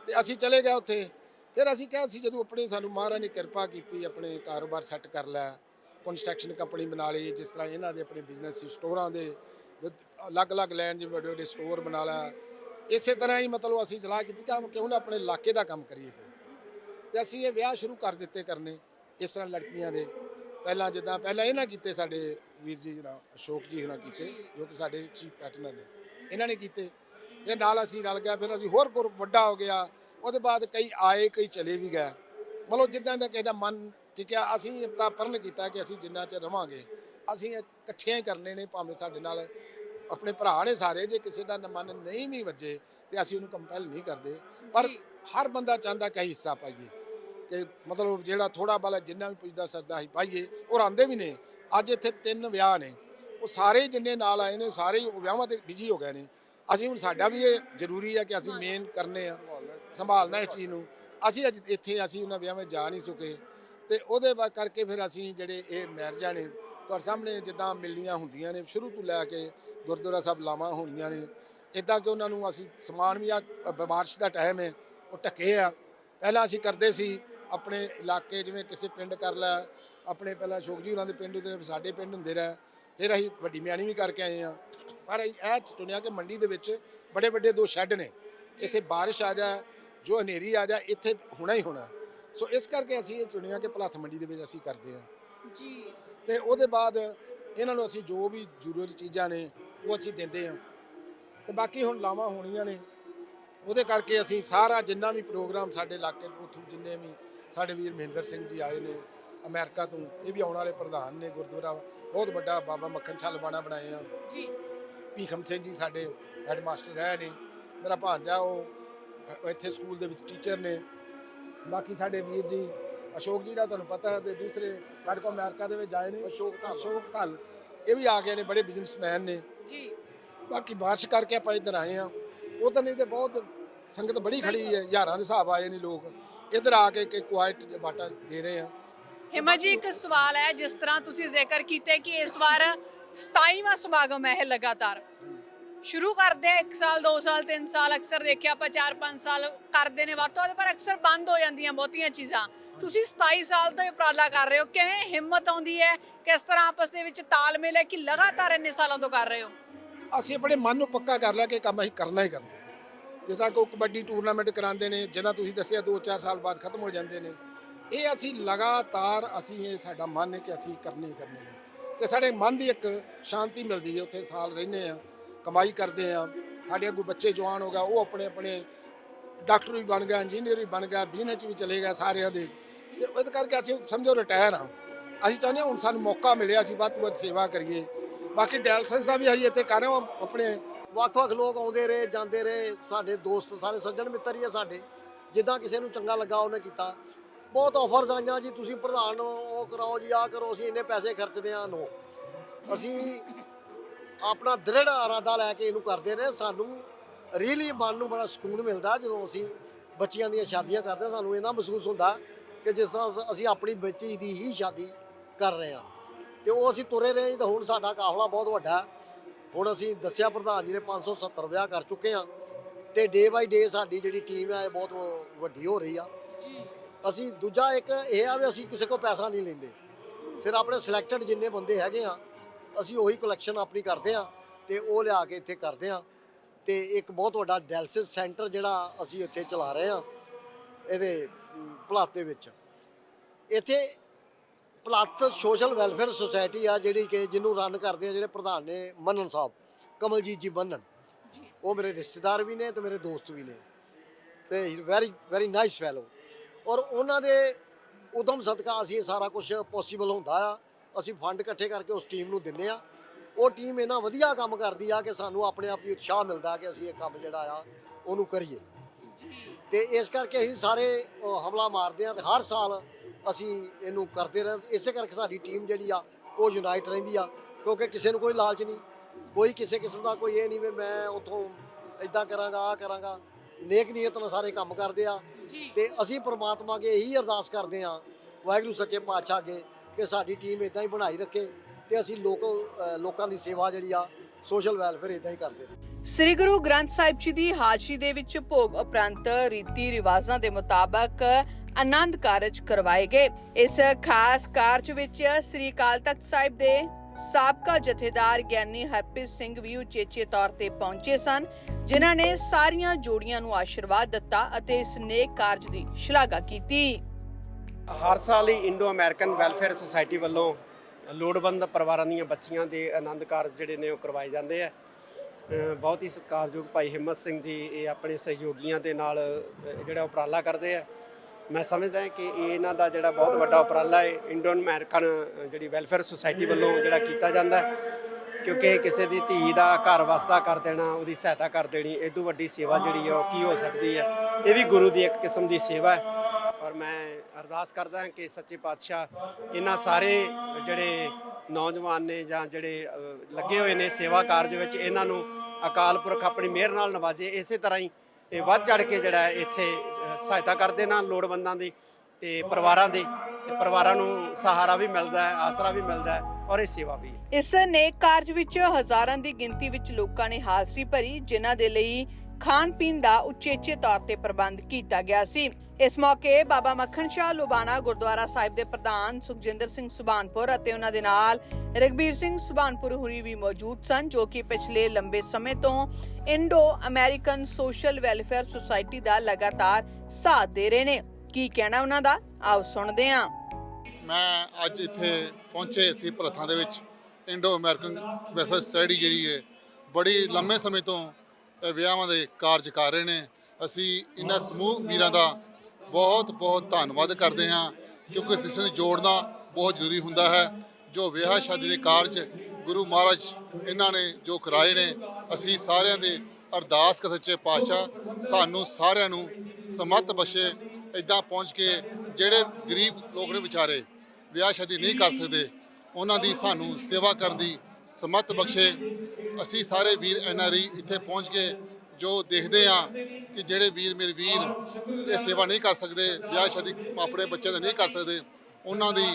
ਤੇ ਅਸੀਂ ਚਲੇ ਗਏ ਉੱਥੇ। ਫਿਰ ਅਸੀਂ ਕਿਹਾ ਸੀ ਜਦੋਂ ਆਪਣੇ ਸਾਨੂੰ ਮਹਾਰਾਜ ਨੇ ਕਿਰਪਾ ਕੀਤੀ ਆਪਣੇ ਕਾਰੋਬਾਰ ਸੈੱਟ ਕਰ ਲਿਆ ਕੰਸਟਰਕਸ਼ਨ ਕੰਪਨੀ ਬਣਾ ਲਈ, ਜਿਸ ਤਰ੍ਹਾਂ ਇਹਨਾਂ ਦੇ ਆਪਣੇ ਬਿਜ਼ਨਸ ਸੀ, ਸਟੋਰਾਂ ਦੇ ਅਲੱਗ-ਅਲੱਗ ਲੈਣ ਜਿਵੇਂ ਵੱਡੇ ਵੱਡੇ ਸਟੋਰ ਬਣਾ ਲਿਆ। ਇਸੇ ਤਰ੍ਹਾਂ ਹੀ ਮਤਲਬ ਅਸੀਂ ਸਲਾਹ ਕੀਤੀ ਕਿ ਹਮ ਕਿਉਂ ਨਾ ਆਪਣੇ ਇਲਾਕੇ ਦਾ ਕੰਮ ਕਰੀਏ ਕੋਈ। ਤੇ ਅਸੀਂ ਇਹ ਵਿਆਹ ਸ਼ੁਰੂ ਕਰ ਦਿੱਤੇ ਕਰਨੇ, ਇਸ ਤਰ੍ਹਾਂ ਲੜਕੀਆਂ ਦੇ। ਪਹਿਲਾਂ ਜਿੱਦਾਂ, ਪਹਿਲਾਂ ਇਹਨਾਂ ਕੀਤੇ ਸਾਡੇ ਵੀਰ ਜੀ ਜਿਹੜਾ, ਅਸ਼ੋਕ ਜੀ ਉਹਨਾਂ ਕੀਤੇ, ਜੋ ਕਿ ਸਾਡੇ ਚੀਫ ਪੈਟਰਨਰ ਨੇ, ਇਹਨਾਂ ਨੇ ਕੀਤੇ। ਫਿਰ ਨਾਲ ਅਸੀਂ ਰਲ ਗਿਆ ਫਿਰ ਅਸੀਂ ਹੋਰ ਗਰੁੱਪ ਵੱਡਾ ਹੋ ਗਿਆ। ਉਹਦੇ ਬਾਅਦ ਕਈ ਆਏ, ਕਈ ਚਲੇ ਵੀ ਗਏ। ਮਤਲਬ ਜਿੱਦਾਂ ਦਾ ਕਿਸੇ ਦਾ ਮਨ ਟਿਕਿਆ ਅਸੀਂ ਤਾਂ ਪਰਨ ਕੀਤਾ ਕਿ ਅਸੀਂ ਜਿੰਨਾ ਚਿਰ ਰਵਾਂਗੇ ਅਸੀਂ ਇਕੱਠਿਆਂ ਹੀ ਕਰਨੇ ਨੇ ਭਾਵੇਂ ਸਾਡੇ ਨਾਲ ਆਪਣੇ ਭਰਾ ਨੇ ਸਾਰੇ ਜੇ ਕਿਸੇ ਦਾ ਮਨ ਨਹੀਂ ਵੀ ਵੱਜੇ ਤੇ ਅਸੀਂ ਉਹਨੂੰ ਕੰਪੈਲ ਨਹੀਂ ਕਰਦੇ। ਪਰ ਹਰ ਬੰਦਾ ਚਾਹੁੰਦਾ ਕਿ ਹਿੱਸਾ ਪਾਈਏ ਕਿ ਮਤਲਬ ਜਿਹੜਾ ਥੋੜਾ ਬਾਲਾ ਜਿੰਨਾ ਵੀ ਪੁੱਜਦਾ ਸਰਦਾ ਅਸੀਂ ਪਾਈਏ ਔਰ ਆਂਦੇ ਵੀ ਨੇ। ਅੱਜ ਇੱਥੇ ਤਿੰਨ ਵਿਆਹ ਨੇ ਉਹ ਸਾਰੇ ਜਿੰਨੇ ਨਾਲ ਆਏ ਨੇ ਸਾਰੇ ਹੀ ਵਿਆਹਾਂ ਤੇ ਬਿਜ਼ੀ ਹੋ ਗਏ ਨੇ। ਅਸੀਂ ਹੁਣ ਸਾਡਾ ਵੀ ਇਹ ਜ਼ਰੂਰੀ ਹੈ ਕਿ ਅਸੀਂ ਮੇਨ ਕਰਨੇ ਆ ਸੰਭਾਲਣਾ ਇਸ ਚੀਜ਼ ਨੂੰ। ਅਸੀਂ ਅੱਜ ਇੱਥੇ ਅਸੀਂ ਉਹਨਾਂ ਵਿਆਹਾਂ ਵਿੱਚ ਜਾ ਨਹੀਂ ਸੁਕੇ। ਤੇ ਉਹਦੇ ਬਾਅਦ ਕਰਕੇ ਫਿਰ ਅਸੀਂ ਜਿਹੜੇ ਇਹ ਮੈਰਿਜਾਂ ਨੇ, ਤੁਹਾਡੇ ਸਾਹਮਣੇ ਜਿੱਦਾਂ ਮਿਲਣੀਆਂ ਹੁੰਦੀਆਂ ਨੇ, ਸ਼ੁਰੂ ਤੋਂ ਲੈ ਕੇ ਗੁਰਦੁਆਰਾ ਸਾਹਿਬ ਲਾਵਾਂ ਹੋਣੀਆਂ ਨੇ। ਇਦਾਂ ਕਿ ਉਹਨਾਂ ਨੂੰ ਅਸੀਂ ਸਮਾਨ ਵੀ ਆ ਬਾਰਿਸ਼ ਦਾ ਟਾਈਮ ਹੈ, ਉਹ ਢੱਕੇ ਆ। ਪਹਿਲਾਂ ਅਸੀਂ ਕਰਦੇ ਸੀ ਆਪਣੇ ਇਲਾਕੇ, ਜਿਵੇਂ ਕਿਸੇ ਪਿੰਡ ਕਰ ਲੈ, ਆਪਣੇ ਪਹਿਲਾਂ ਸ਼ੋਕਜੀ ਹੋਰਾਂ ਦੇ ਪਿੰਡ ਹੁੰਦੇ ਸਾਡੇ ਪਿੰਡ ਹੁੰਦੇ ਰਹਿ। ਫਿਰ ਅਸੀਂ ਵੱਡੀ ਮਿਆਣੀ ਵੀ ਕਰਕੇ ਆਏ ਆ ਪਰ ਅਸੀਂ ਇਹ ਚੁਣਿਆ ਕਿ ਮੰਡੀ ਦੇ ਵਿੱਚ ਬੜੇ ਵੱਡੇ ਦੋ ਸ਼ੈੱਡ ਨੇ। ਇੱਥੇ ਬਾਰਿਸ਼ ਆ ਜਾ ਜੋ ਹਨੇਰੀ ਆ ਜਾ ਇੱਥੇ ਹੋਣਾ ਹੀ ਹੋਣਾ। ਸੋ ਇਸ ਕਰਕੇ ਅਸੀਂ ਇਹ ਚੁਣਿਆ ਕਿ ਭਲੱਥ ਮੰਡੀ ਦੇ ਵਿੱਚ ਅਸੀਂ ਕਰਦੇ ਹਾਂ। ਜੀ। ਤੇ ਉਹਦੇ ਬਾਅਦ ਇਹਨਾਂ ਨੂੰ ਅਸੀਂ ਜੋ ਵੀ ਜ਼ਰੂਰੀ ਚੀਜ਼ਾਂ ਨੇ ਉਹ ਅਸੀਂ ਦਿੰਦੇ ਹਾਂ। ਤੇ ਬਾਕੀ ਹੁਣ ਲਾਵਾਂ ਹੋਣੀਆਂ ਨੇ। ਉਹਦੇ ਕਰਕੇ ਅਸੀਂ ਸਾਰਾ ਜਿੰਨਾ ਵੀ ਪ੍ਰੋਗਰਾਮ ਸਾਡੇ ਇਲਾਕੇ ਤੋਂ ਉੱਥੋਂ ਜਿੰਨੇ ਵੀ ਸਾਡੇ ਵੀਰ ਮਹਿੰਦਰ ਸਿੰਘ ਜੀ ਆਏ ਨੇ ਅਮਰੀਕਾ ਤੋਂ ਇਹ ਵੀ ਆਉਣ ਵਾਲੇ ਪ੍ਰਧਾਨ ਨੇ ਗੁਰਦੁਆਰਾ। ਬਹੁਤ ਵੱਡਾ ਬਾਬਾ ਮੱਖਣ ਛੱਲ ਬਾਣਾ ਬਣਾਏ ਆ। ਜੀ। ਭੀਖਮ ਸਿੰਘ ਜੀ ਸਾਡੇ ਹੈਡ ਮਾਸਟਰ ਰਹੇ ਨੇ। ਮੇਰਾ ਭਾਂਜਾ ਉਹ ਇੱਥੇ ਸਕੂਲ ਦੇ ਵਿੱਚ ਟੀਚਰ ਨੇ। ਬਾਕੀ ਸਾਡੇ ਵੀਰ ਜੀ ਅਸ਼ੋਕ ਜੀ ਦਾ ਤੁਹਾਨੂੰ ਪਤਾ ਹੈ ਤੇ ਦੂਸਰੇ ਸਾਡੇ ਕੋਲ ਅਮਰੀਕਾ ਦੇ ਵਿੱਚ ਆਏ ਨੇ ਅਸ਼ੋਕ ਢਾਲ। ਅਸ਼ੋਕ ਢਾਲ। ਇਹ ਵੀ ਆ ਗਏ ਨੇ ਬੜੇ ਬਿਜ਼ਨਸਮੈਨ ਨੇ। ਜੀ। ਬਾਕੀ ਬਾਰਿਸ਼ ਕਰਕੇ ਆਪਾਂ ਇੱਧਰ ਆਏ ਆ ਉਹ ਤਾਂ ਨਹੀਂ ਤੇ ਬਹੁਤ ਸੰਗਤ ਬੜੀ ਖੜੀ ਹੈ ਹਜ਼ਾਰਾਂ ਦੇ ਹਿਸਾਬ ਆਏ ਨੇ ਲੋਕ। ਇੱਧਰ ਆ ਕੇ ਕਿ ਕੁਆਇਟ ਬਾਟਾ ਦੇ ਰਹੇ ਆ ਹਿਮਾ ਜੀ ਇੱਕ ਸਵਾਲ ਹੈ ਜਿਸ ਤਰ੍ਹਾਂ ਤੁਸੀਂ ਜ਼ਿਕਰ ਕੀਤਾ ਕਿ ਇਸ ਵਾਰ 27ਵਾਂ ਸਮਾਗਮ ਹੈ ਇਹ ਲਗਾਤਾਰ। ਸ਼ੁਰੂ ਕਰਦੇ ਆ 1 ਸਾਲ 2 ਸਾਲ 3 ਸਾਲ ਅਕਸਰ ਦੇਖਿਆ ਆਪਾਂ 4-5 ਸਾਲ ਕਰਦੇ ਨੇ ਵੱਧ ਤੋਂ ਵੱਧ, ਪਰ ਅਕਸਰ ਬੰਦ ਹੋ ਜਾਂਦੀਆਂ ਬਹੁਤੀਆਂ ਚੀਜ਼ਾਂ। ਤੁਸੀਂ 27 ਸਾਲ ਤੋਂ ਇਹ ਉਪਰਾਲਾ ਕਰ ਰਹੇ ਹੋ, ਕਿਵੇਂ ਹਿੰਮਤ ਆਉਂਦੀ ਹੈ, ਕਿਸ ਤਰ੍ਹਾਂ ਆਪਸ ਦੇ ਵਿੱਚ ਤਾਲਮੇਲ ਹੈ ਕਿ ਲਗਾਤਾਰ ਇੰਨੇ ਸਾਲਾਂ ਤੋਂ ਕਰ ਰਹੇ ਹੋ? ਅਸੀਂ ਆਪਣੇ ਮਨ ਨੂੰ ਪੱਕਾ ਕਰ ਲਿਆ ਕਿ ਕੰਮ ਅਸੀਂ ਕਰਨਾ ਹੀ ਕਰਨਾ ਜਿਸ ਤਰ੍ਹਾਂ ਕੋਈ ਕਬੱਡੀ ਟੂਰਨਾਮੈਂਟ ਕਰਾਉਂਦੇ ਨੇ ਜਿਹਨਾਂ ਤੁਸੀਂ ਦੱਸਿਆ 2-4 ਸਾਲ ਬਾਅਦ ਖਤਮ ਹੋ ਜਾਂਦੇ ਨੇ। ਇਹ ਅਸੀਂ ਲਗਾਤਾਰ, ਅਸੀਂ, ਇਹ ਸਾਡਾ ਮਨ ਹੈ ਕਿ ਅਸੀਂ ਕਰਨੇ ਹੀ ਕਰਨੇ ਨੇ। ਤੇ ਸਾਡੇ ਮਨ ਦੀ ਇੱਕ ਸ਼ਾਂਤੀ ਮਿਲਦੀ ਹੈ, ਉੱਥੇ ਸਾਲ ਰਹਿੰਦੇ ਆ ਕਮਾਈ ਕਰਦੇ ਆ। ਸਾਡੇ ਅੱਗੋਂ ਬੱਚੇ ਜਵਾਨ ਹੋ ਗਏ, ਉਹ ਆਪਣੇ ਆਪਣੇ ਡਾਕਟਰ ਵੀ ਬਣ ਗਿਆ ਇੰਜੀਨੀਅਰ ਵੀ ਬਣ ਗਿਆ ਬਿਜ਼ਨਸ ਵੀ ਚਲੇ ਗਿਆ ਸਾਰਿਆਂ ਦੇ। ਤੇ ਇਸ ਕਰਕੇ ਅਸੀਂ ਸਮਝੋ ਰਿਟਾਇਰ ਆ। ਅਸੀਂ ਚਾਹੁੰਦੇ ਹਾਂ ਹੁਣ ਸਾਨੂੰ ਮੌਕਾ ਮਿਲਿਆ, ਅਸੀਂ ਵੱਧ ਤੋਂ ਵੱਧ ਸੇਵਾ ਕਰੀਏ। ਬਾਕੀ ਡਾਇਲਸਿਸ ਦਾ ਵੀ ਅਸੀਂ ਇੱਥੇ ਕਰ ਰਹੇ ਹਾਂ, ਆਪਣੇ ਵੱਖ-ਵੱਖ ਲੋਕ ਆਉਂਦੇ ਰਹੇ, ਜਾਂਦੇ ਰਹੇ, ਸਾਡੇ ਦੋਸਤ, ਸਾਰੇ ਸੱਜਣ ਮਿੱਤਰ ਹੀ ਆ ਸਾਡੇ। ਜਿੱਦਾਂ ਕਿਸੇ ਨੂੰ ਚੰਗਾ ਲੱਗਾ ਉਹਨੇ ਕੀਤਾ। ਬਹੁਤ ਆਫਰਸ ਆਈਆਂ ਜੀ, ਤੁਸੀਂ ਪ੍ਰਧਾਨ ਉਹ ਕਰਾਓ ਜੀ, ਆਹ ਕਰੋ, ਅਸੀਂ ਇੰਨੇ ਪੈਸੇ ਖਰਚਦੇ ਆ ਨੋ ਅਸੀਂ ਆਪਣਾ ਦ੍ਰਿੜ ਇਰਾਦਾ ਲੈ ਕੇ ਇਹਨੂੰ ਕਰਦੇ ਨੇ ਸਾਨੂੰ ਰੀਲੀ ਮਨ ਨੂੰ ਬੜਾ ਸਕੂਨ ਮਿਲਦਾ ਜਦੋਂ ਅਸੀਂ ਬੱਚੀਆਂ ਦੀਆਂ ਸ਼ਾਦੀਆਂ ਕਰਦੇ ਸਾਨੂੰ ਇਹਨਾਂ ਮਹਿਸੂਸ ਹੁੰਦਾ ਕਿ ਜਿਸ ਤਰ੍ਹਾਂ ਅਸੀਂ ਆਪਣੀ ਬੱਚੀ ਦੀ ਹੀ ਸ਼ਾਦੀ ਕਰ ਰਹੇ ਹਾਂ। ਤੇ ਉਹ ਅਸੀਂ ਤੁਰੇ ਰਹੇ ਜੀ ਤਾਂ ਹੁਣ ਸਾਡਾ ਕਾਫਲਾ ਬਹੁਤ ਵੱਡਾ ਹੁਣ ਅਸੀਂ ਦੱਸਿਆ ਪ੍ਰਧਾਨ ਜੀ ਨੇ 570 ਵਿਆਹ ਕਰ ਚੁੱਕੇ ਆ ਤੇ ਡੇ ਬਾਈ ਡੇ ਸਾਡੀ ਜਿਹੜੀ ਟੀਮ ਹੈ, ਇਹ ਬਹੁਤ ਵੱਡੀ ਹੋ ਰਹੀ ਆ। ਅਸੀਂ ਦੂਜਾ ਇੱਕ ਇਹ ਆ ਵੀ ਅਸੀਂ ਕਿਸੇ ਕੋਲ ਪੈਸਾ ਨਹੀਂ ਲੈਂਦੇ। ਸਿਰ ਆਪਣੇ ਸਿਲੈਕਟਡ ਜਿੰਨੇ ਬੰਦੇ ਹੈਗੇ ਆ ਅਸੀਂ ਉਹੀ ਕਲੈਕਸ਼ਨ ਆਪਣੀ ਕਰਦੇ ਆ ਤੇ ਉਹ ਲਿਆ ਕੇ ਇੱਥੇ ਕਰਦੇ ਆ ਤੇ ਇੱਕ ਬਹੁਤ ਵੱਡਾ ਡਾਇਲਸਿਸ ਸੈਂਟਰ ਜਿਹੜਾ ਅਸੀਂ ਇੱਥੇ ਚਲਾ ਰਹੇ ਆ ਇਹਦੇ ਅਮ, ਦੇ ਵਿੱਚ। ਇੱਥੇ ਭਲਾਤ ਸੋਸ਼ਲ ਵੈਲਫੇਅਰ ਸੁਸਾਇਟੀ ਆ ਜਿਹੜੀ ਕਿ ਜਿਹਨੂੰ ਰਨ ਕਰਦੇ ਆ ਜਿਹੜੇ ਪ੍ਰਧਾਨ ਨੇ ਮੰਨਨ ਸਾਹਿਬ ਕਮਲਜੀਤ ਜੀ ਬੰਨਨ ਉਹ ਮੇਰੇ ਰਿਸ਼ਤੇਦਾਰ ਵੀ ਨੇ ਤੇ ਮੇਰੇ ਦੋਸਤ ਵੀ ਨੇ। ਤੇ ਵੈਰੀ ਵੈਰੀ ਨਾਈਸ ਫੈਲੋ ਔਰ ਉਹਨਾਂ ਦੇ ਉਦਮ ਸਦਕਾ ਅਸੀਂ ਇਹ ਸਾਰਾ ਕੁਝ ਪੋਸੀਬਲ ਹੁੰਦਾ ਆ। ਅਸੀਂ ਫੰਡ ਇਕੱਠੇ ਕਰਕੇ ਉਸ ਟੀਮ ਨੂੰ ਦਿੰਨੇ ਆ ਉਹ ਟੀਮ ਇਹਨਾਂ ਵਧੀਆ ਕੰਮ ਕਰਦੀ ਆ ਕਿ ਸਾਨੂੰ ਆਪਣੇ ਆਪ ਹੀ ਉਤਸ਼ਾਹ ਮਿਲਦਾ ਕਿ ਅਸੀਂ ਇਹ ਕੰਮ ਜਿਹੜਾ ਆ ਉਹਨੂੰ ਕਰੀਏ। ਤੇ ਇਸ ਕਰਕੇ ਅਸੀਂ ਸਾਰੇ ਹਮਲਾ ਮਾਰਦੇ ਆ ਤੇ ਹਰ ਸਾਲ ਅਸੀਂ ਇਹਨੂੰ ਕਰਦੇ ਰਹਿ। ਇਸੇ ਕਰਕੇ ਸਾਡੀ ਟੀਮ ਜਿਹੜੀ ਆ ਉਹ ਯੂਨਾਈਟ ਰਹਿੰਦੀ ਆ ਕਿਉਂਕਿ ਕਿਸੇ ਨੂੰ ਕੋਈ ਲਾਲਚ ਨਹੀਂ। ਕੋਈ ਕਿਸੇ ਕਿਸਮ ਦਾ ਕੋਈ ਇਹ ਨਹੀਂ ਵੀ ਮੈਂ ਉਥੋਂ ਇਦਾਂ ਕਰਾਂਗਾ ਆ ਕਰਾਂਗਾ। ਨੇਕ ਨੀਅਤ ਨਾਲ ਸਾਰੇ ਕੰਮ ਕਰਦੇ ਆ। ਤੇ ਅਸੀਂ ਪ੍ਰਮਾਤਮਾ ਅੱਗੇ ਇਹੀ ਅਰਦਾਸ ਕਰਦੇ ਆ ਵਾਹਿਗੁਰੂ ਸੱਚੇ ਪਾਤਸ਼ਾਹ ਅੱਗੇ ਕਿ ਸਾਡੀ ਟੀਮ ਇਦਾਂ ਹੀ ਬਣਾਈ ਰੱਖੇ ਤੇ ਅਸੀਂ ਲੋਕ ਲੋਕਾਂ ਦੀ ਸੇਵਾ ਜਿਹੜੀ ਆ ਸੋਸ਼ਲ ਵੈਲਫੇਅਰ ਇਦਾਂ ਹੀ ਕਰਦੇ ਰਹੀਏ ਸ੍ਰੀ ਗੁਰੂ ਗ੍ਰੰਥ ਸਾਹਿਬ ਜੀ ਦੀ ਹਾਜ਼ਰੀ ਦੇ ਵਿੱਚ ਭੋਗ ਉਪਰੰਤ ਰੀਤੀ ਰਿਵਾਜ਼ਾਂ ਦੇ ਮੁਤਾਬਕ ਆਨੰਦ ਕਾਰਜ ਕਰਵਾਏ ਗਏ। ਇਸ ਖਾਸ ਕਾਰਜ ਵਿੱਚ ਸ੍ਰੀ ਅਕਾਲ ਤਖਤ ਸਾਹਿਬ ਦੇ ਸਾਬਕਾ ਜਥੇਦਾਰ ਗਿਆਨੀ ਹਰਪ੍ਰੀਤ ਸਿੰਘ ਵੀ ਉਚੇਚੇ ਤੌਰ ਤੇ ਪਹੁੰਚੇ ਸਨ, ਜਿਨ੍ਹਾਂ ਨੇ ਸਾਰੀਆਂ ਜੋੜੀਆਂ ਨੂੰ ਆਸ਼ੀਰਵਾਦ ਦਿੱਤਾ ਅਤੇ ਇਸ ਨੇਕ ਕਾਰਜ ਦੀ ਸ਼ਲਾਘਾ ਕੀਤੀ। ਹਰ ਸਾਲ ਹੀ ਇੰਡੋ ਅਮਰੀਕਨ ਵੈਲਫੇਅਰ ਸੁਸਾਇਟੀ ਵੱਲੋਂ ਲੋੜਵੰਦ ਪਰਿਵਾਰਾਂ ਦੀਆਂ ਬੱਚੀਆਂ ਦੇ ਆਨੰਦ ਕਾਰਜ ਜਿਹੜੇ ਨੇ ਉਹ ਕਰਵਾਏ ਜਾਂਦੇ ਆ। ਬਹੁਤ ਹੀ ਸਤਿਕਾਰਯੋਗ ਭਾਈ ਹਿੰਮਤ ਸਿੰਘ ਜੀ, ਇਹ ਆਪਣੇ ਸਹਿਯੋਗੀਆਂ ਦੇ ਨਾਲ ਜਿਹੜਾ ਉਪਰਾਲਾ ਕਰਦੇ ਆ। ਮੈਂ ਸਮਝਦਾ ਕਿ ਇਹ ਇਹਨਾਂ ਦਾ ਜਿਹੜਾ ਬਹੁਤ ਵੱਡਾ ਉਪਰਾਲਾ ਹੈ ਇੰਡੋ ਅਮਰੀਕਨ ਜਿਹੜੀ ਵੈਲਫੇਅਰ ਸੁਸਾਇਟੀ ਵੱਲੋਂ ਜਿਹੜਾ ਕੀਤਾ ਜਾਂਦਾ ਕਿਉਂਕਿ ਕਿਸੇ ਦੀ ਧੀ ਦਾ ਘਰ ਵਸਦਾ ਕਰ ਦੇਣਾ, ਉਹਦੀ ਸਹਾਇਤਾ ਕਰ ਦੇਣੀ, ਇਹ ਤੋਂ ਵੱਡੀ ਸੇਵਾ ਜਿਹੜੀ ਹੈ ਉਹ ਕੀ ਹੋ ਸਕਦੀ ਹੈ? ਇਹ ਵੀ ਗੁਰੂ ਦੀ ਇੱਕ ਕਿਸਮ ਦੀ ਸੇਵਾ ਹੈ। ਮੈਂ ਅਰਦਾਸ ਕਰਦਾ ਹਾਂ ਕਿ ਸੱਚੇ ਪਾਤਸ਼ਾਹ ਇਹਨਾਂ ਸਾਰੇ ਜਿਹੜੇ ਨੌਜਵਾਨ ਨੇ ਜਾਂ ਜਿਹੜੇ ਲੱਗੇ ਹੋਏ ਨੇ ਸੇਵਾ ਕਾਰਜ ਵਿੱਚ, ਇਹਨਾਂ ਨੂੰ ਅਕਾਲ ਪੁਰਖ ਆਪਣੀ ਮਿਹਰ ਨਾਲ ਨਵਾਜੇ। ਇਸੇ ਤਰ੍ਹਾਂ ਹੀ ਇਹ ਵੱਧ ਚੜ ਕੇ ਜਿਹੜਾ ਇੱਥੇ ਸਹਾਇਤਾ ਕਰਦੇ ਨਾ ਲੋੜਵੰਦਾਂ ਦੀ ਤੇ ਪਰਿਵਾਰਾਂ ਦੀ ਤੇ ਪਰਿਵਾਰਾਂ ਨੂੰ ਸਹਾਰਾ ਵੀ ਮਿਲਦਾ ਹੈ, ਆਸਰਾ ਵੀ ਮਿਲਦਾ ਹੈ ਔਰ ਇਹ ਸੇਵਾ ਵੀ ਇਸ ਨੇਕ ਕਾਰਜ ਵਿੱਚ ਹਜ਼ਾਰਾਂ ਦੀ ਗਿਣਤੀ ਵਿੱਚ ਲੋਕਾਂ ਨੇ ਹਾਜ਼ਰੀ ਭਰੀ, ਜਿਨ੍ਹਾਂ ਦੇ ਲਈ ਖਾਣ ਪੀਣ ਦਾ ਉਚੇਚੇ ਤੌਰ ਤੇ ਪ੍ਰਬੰਧ ਕੀਤਾ ਗਿਆ ਸੀ। ਇਸ ਮੌਕੇ ਬਾਬਾ ਮੱਖਣ ਸ਼ਾਹ ਲੁਬਾਣਾ ਗੁਰਦੁਆਰਾ ਸਾਹਿਬ ਦੇ ਪ੍ਰਧਾਨ ਸੁਖਜਿੰਦਰ ਸਿੰਘ ਸੁਬਾਨਪੁਰ ਅਤੇ ਉਹਨਾਂ ਦੇ ਨਾਲ ਰਗਬੀਰ ਸਿੰਘ ਸੁਬਾਨਪੁਰ ਹੁਰੀ ਵੀ ਮੌਜੂਦ ਸਨ, ਜੋ ਕਿ ਪਿਛਲੇ ਲੰਬੇ ਸਮੇਂ ਤੋਂ Indo American social welfare society ਦਾ ਲਗਾਤਾਰ ਸਾਥ ਦੇ ਰਹੇ ਨੇ। ਕੀ ਕਹਿਣਾ ਉਹਨਾਂ ਦਾ? ਆਓ ਸੁਣਦੇ ਹਾਂ। ਮੈਂ ਅੱਜ ਇੱਥੇ ਪਹੁੰਚੇ ਸੀ ਭਲੱਥਾਂ ਦੇ ਵਿੱਚ। ਇੰਡੋ ਅਮਰੀਕਨ ਵੈਲਫੇਅਰ ਸੋਸਾਇਟੀ ਜਿਹੜੀ ਹੈ, ਬੜੀ ਲੰਮੇ ਸਮੇਂ ਤੋਂ ਵਿਆਹਾਂ ਦੇ ਕਾਰਜ ਕਰ ਰਹੇ ਨੇ। ਅਸੀਂ ਇਹਨਾਂ ਸਮੂਹ ਵੀਰਾਂ ਦਾ ਬਹੁਤ ਬਹੁਤ ਧੰਨਵਾਦ ਕਰਦੇ ਹਾਂ, ਕਿਉਂਕਿ ਇਸ ਨੂੰ ਜੋੜਨਾ ਬਹੁਤ ਜ਼ਰੂਰੀ ਹੁੰਦਾ ਹੈ। ਜੋ ਵਿਆਹ ਸ਼ਾਦੀ ਦੇ ਕਾਰਜ ਗੁਰੂ ਮਹਾਰਾਜ ਇਹਨਾਂ ਨੇ ਜੋ ਕਰਾਏ ਨੇ, ਅਸੀਂ ਸਾਰਿਆਂ ਦੇ ਅਰਦਾਸ ਕਰ ਸੱਚੇ ਪਾਤਸ਼ਾਹ ਸਾਨੂੰ ਸਾਰਿਆਂ ਨੂੰ ਸਮਤ ਬਖਸ਼ੇ ਇਦਾਂ ਪਹੁੰਚ ਕੇ ਜਿਹੜੇ ਗਰੀਬ ਲੋਕ ਨੇ ਵਿਚਾਰੇ ਵਿਆਹ ਸ਼ਾਦੀ ਨਹੀਂ ਕਰ ਸਕਦੇ, ਉਹਨਾਂ ਦੀ ਸਾਨੂੰ ਸੇਵਾ ਕਰਨ ਦੀ ਸਮਤ ਬਖਸ਼ੇ। ਅਸੀਂ ਸਾਰੇ ਵੀਰ ਐਨਆਰਈ ਇੱਥੇ ਪਹੁੰਚ ਕੇ ਜੋ ਦੇਖਦੇ ਆ ਕਿ ਜਿਹੜੇ ਵੀਰ ਮੇਰੇ ਵੀਰ ਇਹ ਸੇਵਾ ਨਹੀਂ ਕਰ ਸਕਦੇ, ਵਿਆਹ ਸ਼ਾਦੀ ਆਪਣੇ ਬੱਚਿਆਂ ਦੇ ਨਹੀਂ ਕਰ ਸਕਦੇ, ਉਹਨਾਂ ਦੀ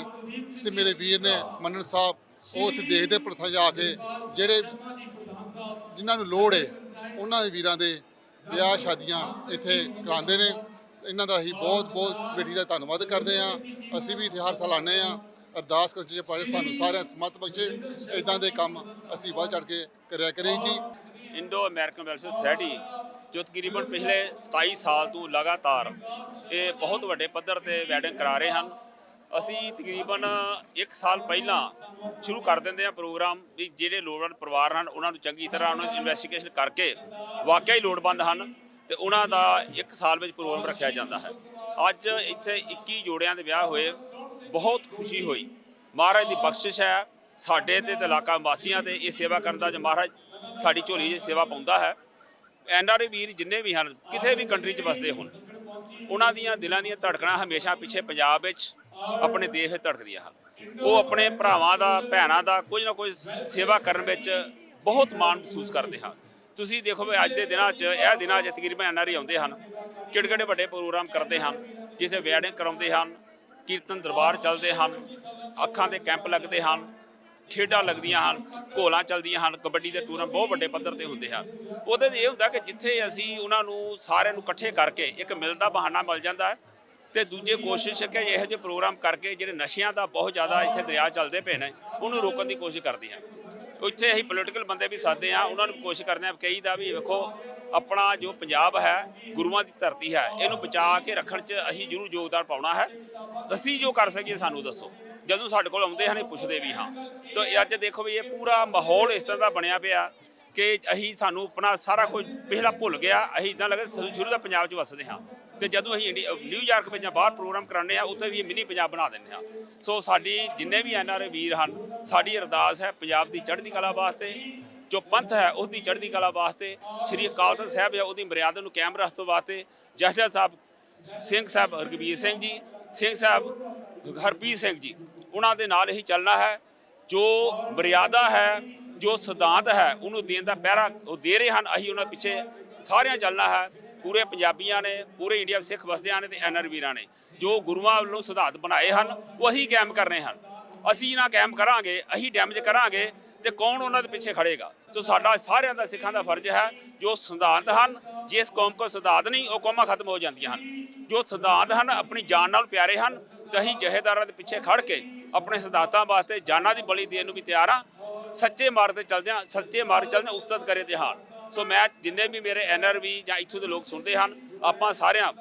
ਤੇ ਮੇਰੇ ਵੀਰ ਨੇ ਮੰਨਣ ਸਾਹਿਬ, ਉਹ ਉੱਥੇ ਦੇਖਦੇ ਪ੍ਰਥਾ ਜਾ ਕੇ ਜਿਹੜੇ ਜਿਨ੍ਹਾਂ ਨੂੰ ਲੋੜ ਹੈ, ਉਹਨਾਂ ਦੇ ਵੀਰਾਂ ਦੇ ਵਿਆਹ ਸ਼ਾਦੀਆਂ ਇੱਥੇ ਕਰਾਉਂਦੇ ਨੇ। ਇਹਨਾਂ ਦਾ ਅਸੀਂ ਬਹੁਤ ਬਹੁਤ ਬੇਟੀ ਦਾ ਧੰਨਵਾਦ ਕਰਦੇ ਹਾਂ। ਅਸੀਂ ਵੀ ਇੱਥੇ ਹਰ ਸਾਲ ਆਉਂਦੇ ਹਾਂ। ਅਰਦਾਸ ਕਰਦੇ ਜੇ ਪਾਏ ਸਾਨੂੰ ਸਾਰਿਆਂ ਸਮਤ ਬਖਸ਼ੇ ਇਦਾਂ ਦੇ ਕੰਮ ਅਸੀਂ ਵੱਧ ਚੜ ਕੇ ਕਰਿਆ ਕਰੀ ਜੀ। ਇੰਡੋ ਅਮਰੀਕਨ ਵੈਲਫੇਅਰ ਸੁਸਾਇਟੀ, ਜੋ ਤਕਰੀਬਨ ਪਿਛਲੇ 27 ਸਾਲ ਤੋਂ ਲਗਾਤਾਰ ਇਹ ਬਹੁਤ ਵੱਡੇ ਪੱਧਰ ਤੇ ਵੈਡਿੰਗ ਕਰਾ ਰਹੇ ਹਨ। ਅਸੀਂ ਤਕਰੀਬਨ 1 ਸਾਲ ਪਹਿਲਾਂ ਸ਼ੁਰੂ ਕਰ ਦਿੰਦੇ ਆ ਪ੍ਰੋਗਰਾਮ ਵੀ ਜਿਹੜੇ ਲੋੜਵੰਦ ਪਰਿਵਾਰ ਹਨ, ਉਹਨਾਂ ਨੂੰ ਚੰਗੀ ਤਰ੍ਹਾਂ ਉਹਨਾਂ ਦੀ ਇਨਵੈਸਟੀਗੇਸ਼ਨ ਕਰਕੇ ਵਾਕਿਆ ਹੀ ਲੋੜਵੰਦ ਹਨ ਤੇ ਉਹਨਾਂ ਦਾ 1 ਸਾਲ ਵਿੱਚ ਪ੍ਰੋਗਰਾਮ ਰੱਖਿਆ ਜਾਂਦਾ ਹੈ। ਅੱਜ ਇੱਥੇ 21 ਜੋੜਿਆਂ ਦੇ ਵਿਆਹ ਹੋਏ। ਬਹੁਤ ਖੁਸ਼ੀ ਹੋਈ। ਮਹਾਰਾਜ ਦੀ ਬਖਸ਼ਿਸ਼ ਹੈ। ਸਾਡੇ ਤੇ ਤੇ ਇਲਾਕਾ ਵਾਸੀਆਂ ਤੇ ਇਹ ਸੇਵਾ ਕਰਨ ਦਾ ਜੋ ਮਹਾਰਾਜ ਸਾਡੀ ਝੋਲੀ 'ਚ ਸੇਵਾ ਪਾਉਂਦਾ ਹੈ। ਐਨਆਰਏ ਵੀਰ ਜਿੰਨੇ ਵੀ ਹਨ, ਕਿਤੇ ਵੀ ਕੰਟਰੀ 'ਚ ਵਸਦੇ ਹੋਣ, ਉਹਨਾਂ ਦੀਆਂ ਦਿਲਾਂ ਦੀਆਂ ਧੜਕਣਾਂ ਹਮੇਸ਼ਾ ਪਿੱਛੇ ਪੰਜਾਬ ਵਿੱਚ ਆਪਣੇ ਦੇਸ਼ ਵਿੱਚ ਧੜਕਦੀਆਂ ਹਨ। ਉਹ ਆਪਣੇ ਭਰਾਵਾਂ ਦਾ, ਭੈਣਾਂ ਦਾ ਕੁਝ ਨਾ ਕੁਝ ਸੇਵਾ ਕਰਨ ਵਿੱਚ ਬਹੁਤ ਮਾਣ ਮਹਿਸੂਸ ਕਰਦੇ ਹਨ। ਤੁਸੀਂ ਦੇਖੋ ਵੀ ਅੱਜ ਦੇ ਦਿਨਾਂ 'ਚ, ਇਹ ਦਿਨਾਂ 'ਚ ਤਕਰੀਬਨ ਐਨਆਰਏ ਆਉਂਦੇ ਹਨ। ਕਿਹੜੇ ਕਿਹੜੇ ਵੱਡੇ ਪ੍ਰੋਗਰਾਮ ਕਰਦੇ ਹਨ ਜਿਸੇ ਵੈਡਿੰਗ ਕਰਾਉਂਦੇ ਹਨ ਕੀਰਤਨ ਦਰਬਾਰ ਚੱਲਦੇ ਹਨ, ਅੱਖਾਂ ਦੇ ਕੈਂਪ ਲੱਗਦੇ ਹਨ, ਖੇਡਾਂ ਲੱਗਦੀਆਂ ਹਨ, ਘੋਲਾਂ ਚੱਲਦੀਆਂ ਹਨ, ਕਬੱਡੀ ਦੇ ਟੂਰਨਾਮੈਂਟ ਬਹੁਤ ਵੱਡੇ ਪੱਧਰ ਤੇ ਹੁੰਦੇ ਹਨ। ਉਹਦੇ 'ਚ ਇਹ ਹੁੰਦਾ ਕਿ ਜਿੱਥੇ ਅਸੀਂ ਉਹਨਾਂ ਨੂੰ ਸਾਰਿਆਂ ਨੂੰ ਇਕੱਠੇ ਕਰਕੇ ਇੱਕ ਮਿਲਦਾ ਬਹਾਨਾ ਮਿਲ ਜਾਂਦਾ ਹੈ ਤੇ ਦੂਜੇ ਕੋਸ਼ਿਸ਼ ਹੈ ਕਿ ਇਹੋ ਜਿਹੇ ਪ੍ਰੋਗਰਾਮ ਕਰਕੇ ਜਿਹੜੇ ਨਸ਼ਿਆਂ ਦਾ ਬਹੁਤ ਜ਼ਿਆਦਾ ਇੱਥੇ ਦਰਿਆ ਚੱਲਦੇ ਪਏ ਨੇ, ਉਹਨੂੰ ਰੋਕਣ ਦੀ ਕੋਸ਼ਿਸ਼ ਕਰਦੇ ਹਾਂ। ਇੱਥੇ ਅਸੀਂ ਪੋਲੀਟੀਕਲ ਬੰਦੇ ਵੀ ਸਾਦੇ ਆ ਉਹਨਾਂ ਨੂੰ ਕੋਸ਼ਿਸ਼ ਕਰਦੇ ਆ ਕਈ ਦਾ ਵੀ ਵੇਖੋ, ਆਪਣਾ ਜੋ ਪੰਜਾਬ ਹੈ, ਗੁਰੂਆਂ ਦੀ ਧਰਤੀ ਹੈ, ਇਹਨੂੰ ਬਚਾ ਕੇ ਰੱਖਣ 'ਚ ਅਸੀਂ ਜ਼ਰੂਰ ਯੋਗਦਾਨ ਪਾਉਣਾ ਹੈ। ਅਸੀਂ ਜੋ ਕਰ ਸਕੀਏ ਸਾਨੂੰ ਦੱਸੋ। ਜਦੋਂ ਸਾਡੇ ਕੋਲ ਆਉਂਦੇ ਹਨ ਪੁੱਛਦੇ ਵੀ ਹਾਂ। ਤਾਂ ਇਹ ਅੱਜ ਦੇਖੋ ਵੀ ਇਹ ਪੂਰਾ ਮਾਹੌਲ ਇਸ ਤਰ੍ਹਾਂ ਦਾ ਬਣਿਆ ਪਿਆ ਕਿ ਅਸੀਂ ਸਾਨੂੰ ਆਪਣਾ ਸਾਰਾ ਕੁਝ ਪਿਛਲਾ ਭੁੱਲ ਗਿਆ, ਅਸੀਂ ਇਦਾਂ ਲੱਗਦਾ ਸ਼ੁਰੂ ਸ਼ੁਰੂ ਦਾ ਪੰਜਾਬ 'ਚ ਵਸਦੇ ਹਾਂ। ਤੇ ਜਦੋਂ ਅਸੀਂ ਇੰਡੀ- ਨਿਊਯਾਰਕ ਵਿੱਚ ਜਾਂ ਬਾਹਰ ਪ੍ਰੋਗਰਾਮ ਕਰਾਉਂਦੇ ਆ ਉੱਥੇ ਵੀ ਮਿਨੀ ਪੰਜਾਬ ਬਣਾ ਦਿੰਦੇ ਆ ਸੋ ਸਾਡੀ ਜਿੰਨੇ ਵੀ ਐਨਆਰਏ ਵੀਰ ਹਨ, ਸਾਡੀ ਅਰਦਾਸ ਹੈ ਪੰਜਾਬ ਦੀ ਚੜ੍ਹਦੀ ਕਲਾ ਵਾਸਤੇ, ਜੋ ਪੰਥ ਹੈ ਉਸ ਚੜ੍ਹਦੀ ਕਲਾ ਵਾਸਤੇ, ਸ੍ਰੀ ਅਕਾਲ ਤਖਤ ਸਾਹਿਬ ਹੈ ਉਹਦੀ ਮਰਿਆਦਾ ਨੂੰ ਕਾਇਮ ਰੱਖਣ ਵਾਸਤੇ ਜਥੇਦਾਰ ਸਾਹਿਬ, ਸਿੰਘ ਸਾਹਿਬ ਹਰਗਵੀਰ ਸਿੰਘ ਜੀ, ਸਿੰਘ ਸਾਹਿਬ ਹਰਪ੍ਰੀਤ ਸਿੰਘ ਜੀ, ਉਹਨਾਂ ਦੇ ਨਾਲ ਹੀ ਚੱਲਣਾ ਹੈ। ਜੋ ਮਰਿਆਦਾ ਹੈ, ਜੋ ਸਿਧਾਂਤ ਹੈ, ਉਹਨੂੰ ਦੇਣ ਦਾ ਪਹਿਰਾ ਉਹ ਦੇ ਰਹੇ ਹਨ, ਅਸੀਂ ਉਹਨਾਂ ਪਿੱਛੇ ਸਾਰਿਆਂ ਚੱਲਣਾ ਹੈ। ਪੂਰੇ ਪੰਜਾਬੀਆਂ ਨੇ ਪੂਰੇ ਇੰਡੀਆ ਸਿੱਖ ਵਸਦਿਆਂ ਨੇ ਤੇ ਐਨਆਰ ਵੀਰਾਂ ਨੇ ਜੋ ਗੁਰੂਆਂ ਵੱਲੋਂ ਸਿਧਾਂਤ ਬਣਾਏ ਹਨ ਉਹ ਅਸੀਂ ਕਾਇਮ ਕਰਨੇ ਹਨ। ਅਸੀਂ ਨਾ ਕਾਇਮ ਕਰਾਂਗੇ ਅਸੀਂ ਡੈਮੇਜ ਕਰਾਂਗੇ ਤੇ ਕੌਣ ਉਹਨਾਂ ਦੇ ਪਿੱਛੇ ਖੜੇਗਾ? ਸੋ ਸਾਡਾ ਸਾਰਿਆਂ ਦਾ ਸਿੱਖਾਂ ਦਾ ਫਰਜ਼ ਹੈ ਜੋ ਸਿਧਾਂਤ ਹਨ ਜਿਸ ਕੌਮ ਕੋ ਸਿਧਾਂਤ ਨਹੀਂ ਉਹ ਕੌਮਾਂ ਖਤਮ ਹੋ ਜਾਂਦੀਆਂ ਹਨ। ਜੋ ਸਿਧਾਂਤ ਹਨ ਆਪਣੀ ਜਾਨ ਨਾਲ ਪਿਆਰੇ ਹਨ ਤੇ ਅਸੀਂ ਜਹੇਦਾਰਾਂ ਦੇ ਪਿੱਛੇ ਖੜ ਕੇ ਆਪਣੇ ਸਿਧਾਂਤਾਂ ਵਾਸਤੇ ਜਾਨਾਂ ਦੀ ਬਲੀ ਦੇਣ ਨੂੰ ਵੀ ਤਿਆਰ ਹਾਂ। ਸੱਚੇ ਮਾਰਗ ਤੇ ਚੱਲਦੇ ਹਾਂ ਸੱਚੇ ਮਾਰਗ ਚੱਲਦੇ ਹਾਂ, ਉਸਤਤ ਕਰੇ ਜਹਾਨ ਸੋ ਮੈਂ ਜਿੰਨੇ ਵੀ ਮੇਰੇ ਐਨਆਰਵੀ ਜਾਂ ਇੱਥੋਂ ਦੇ ਲੋਕ ਸੁਣਦੇ ਹਨ, ਆਪਾਂ ਸਾਰਿਆਂ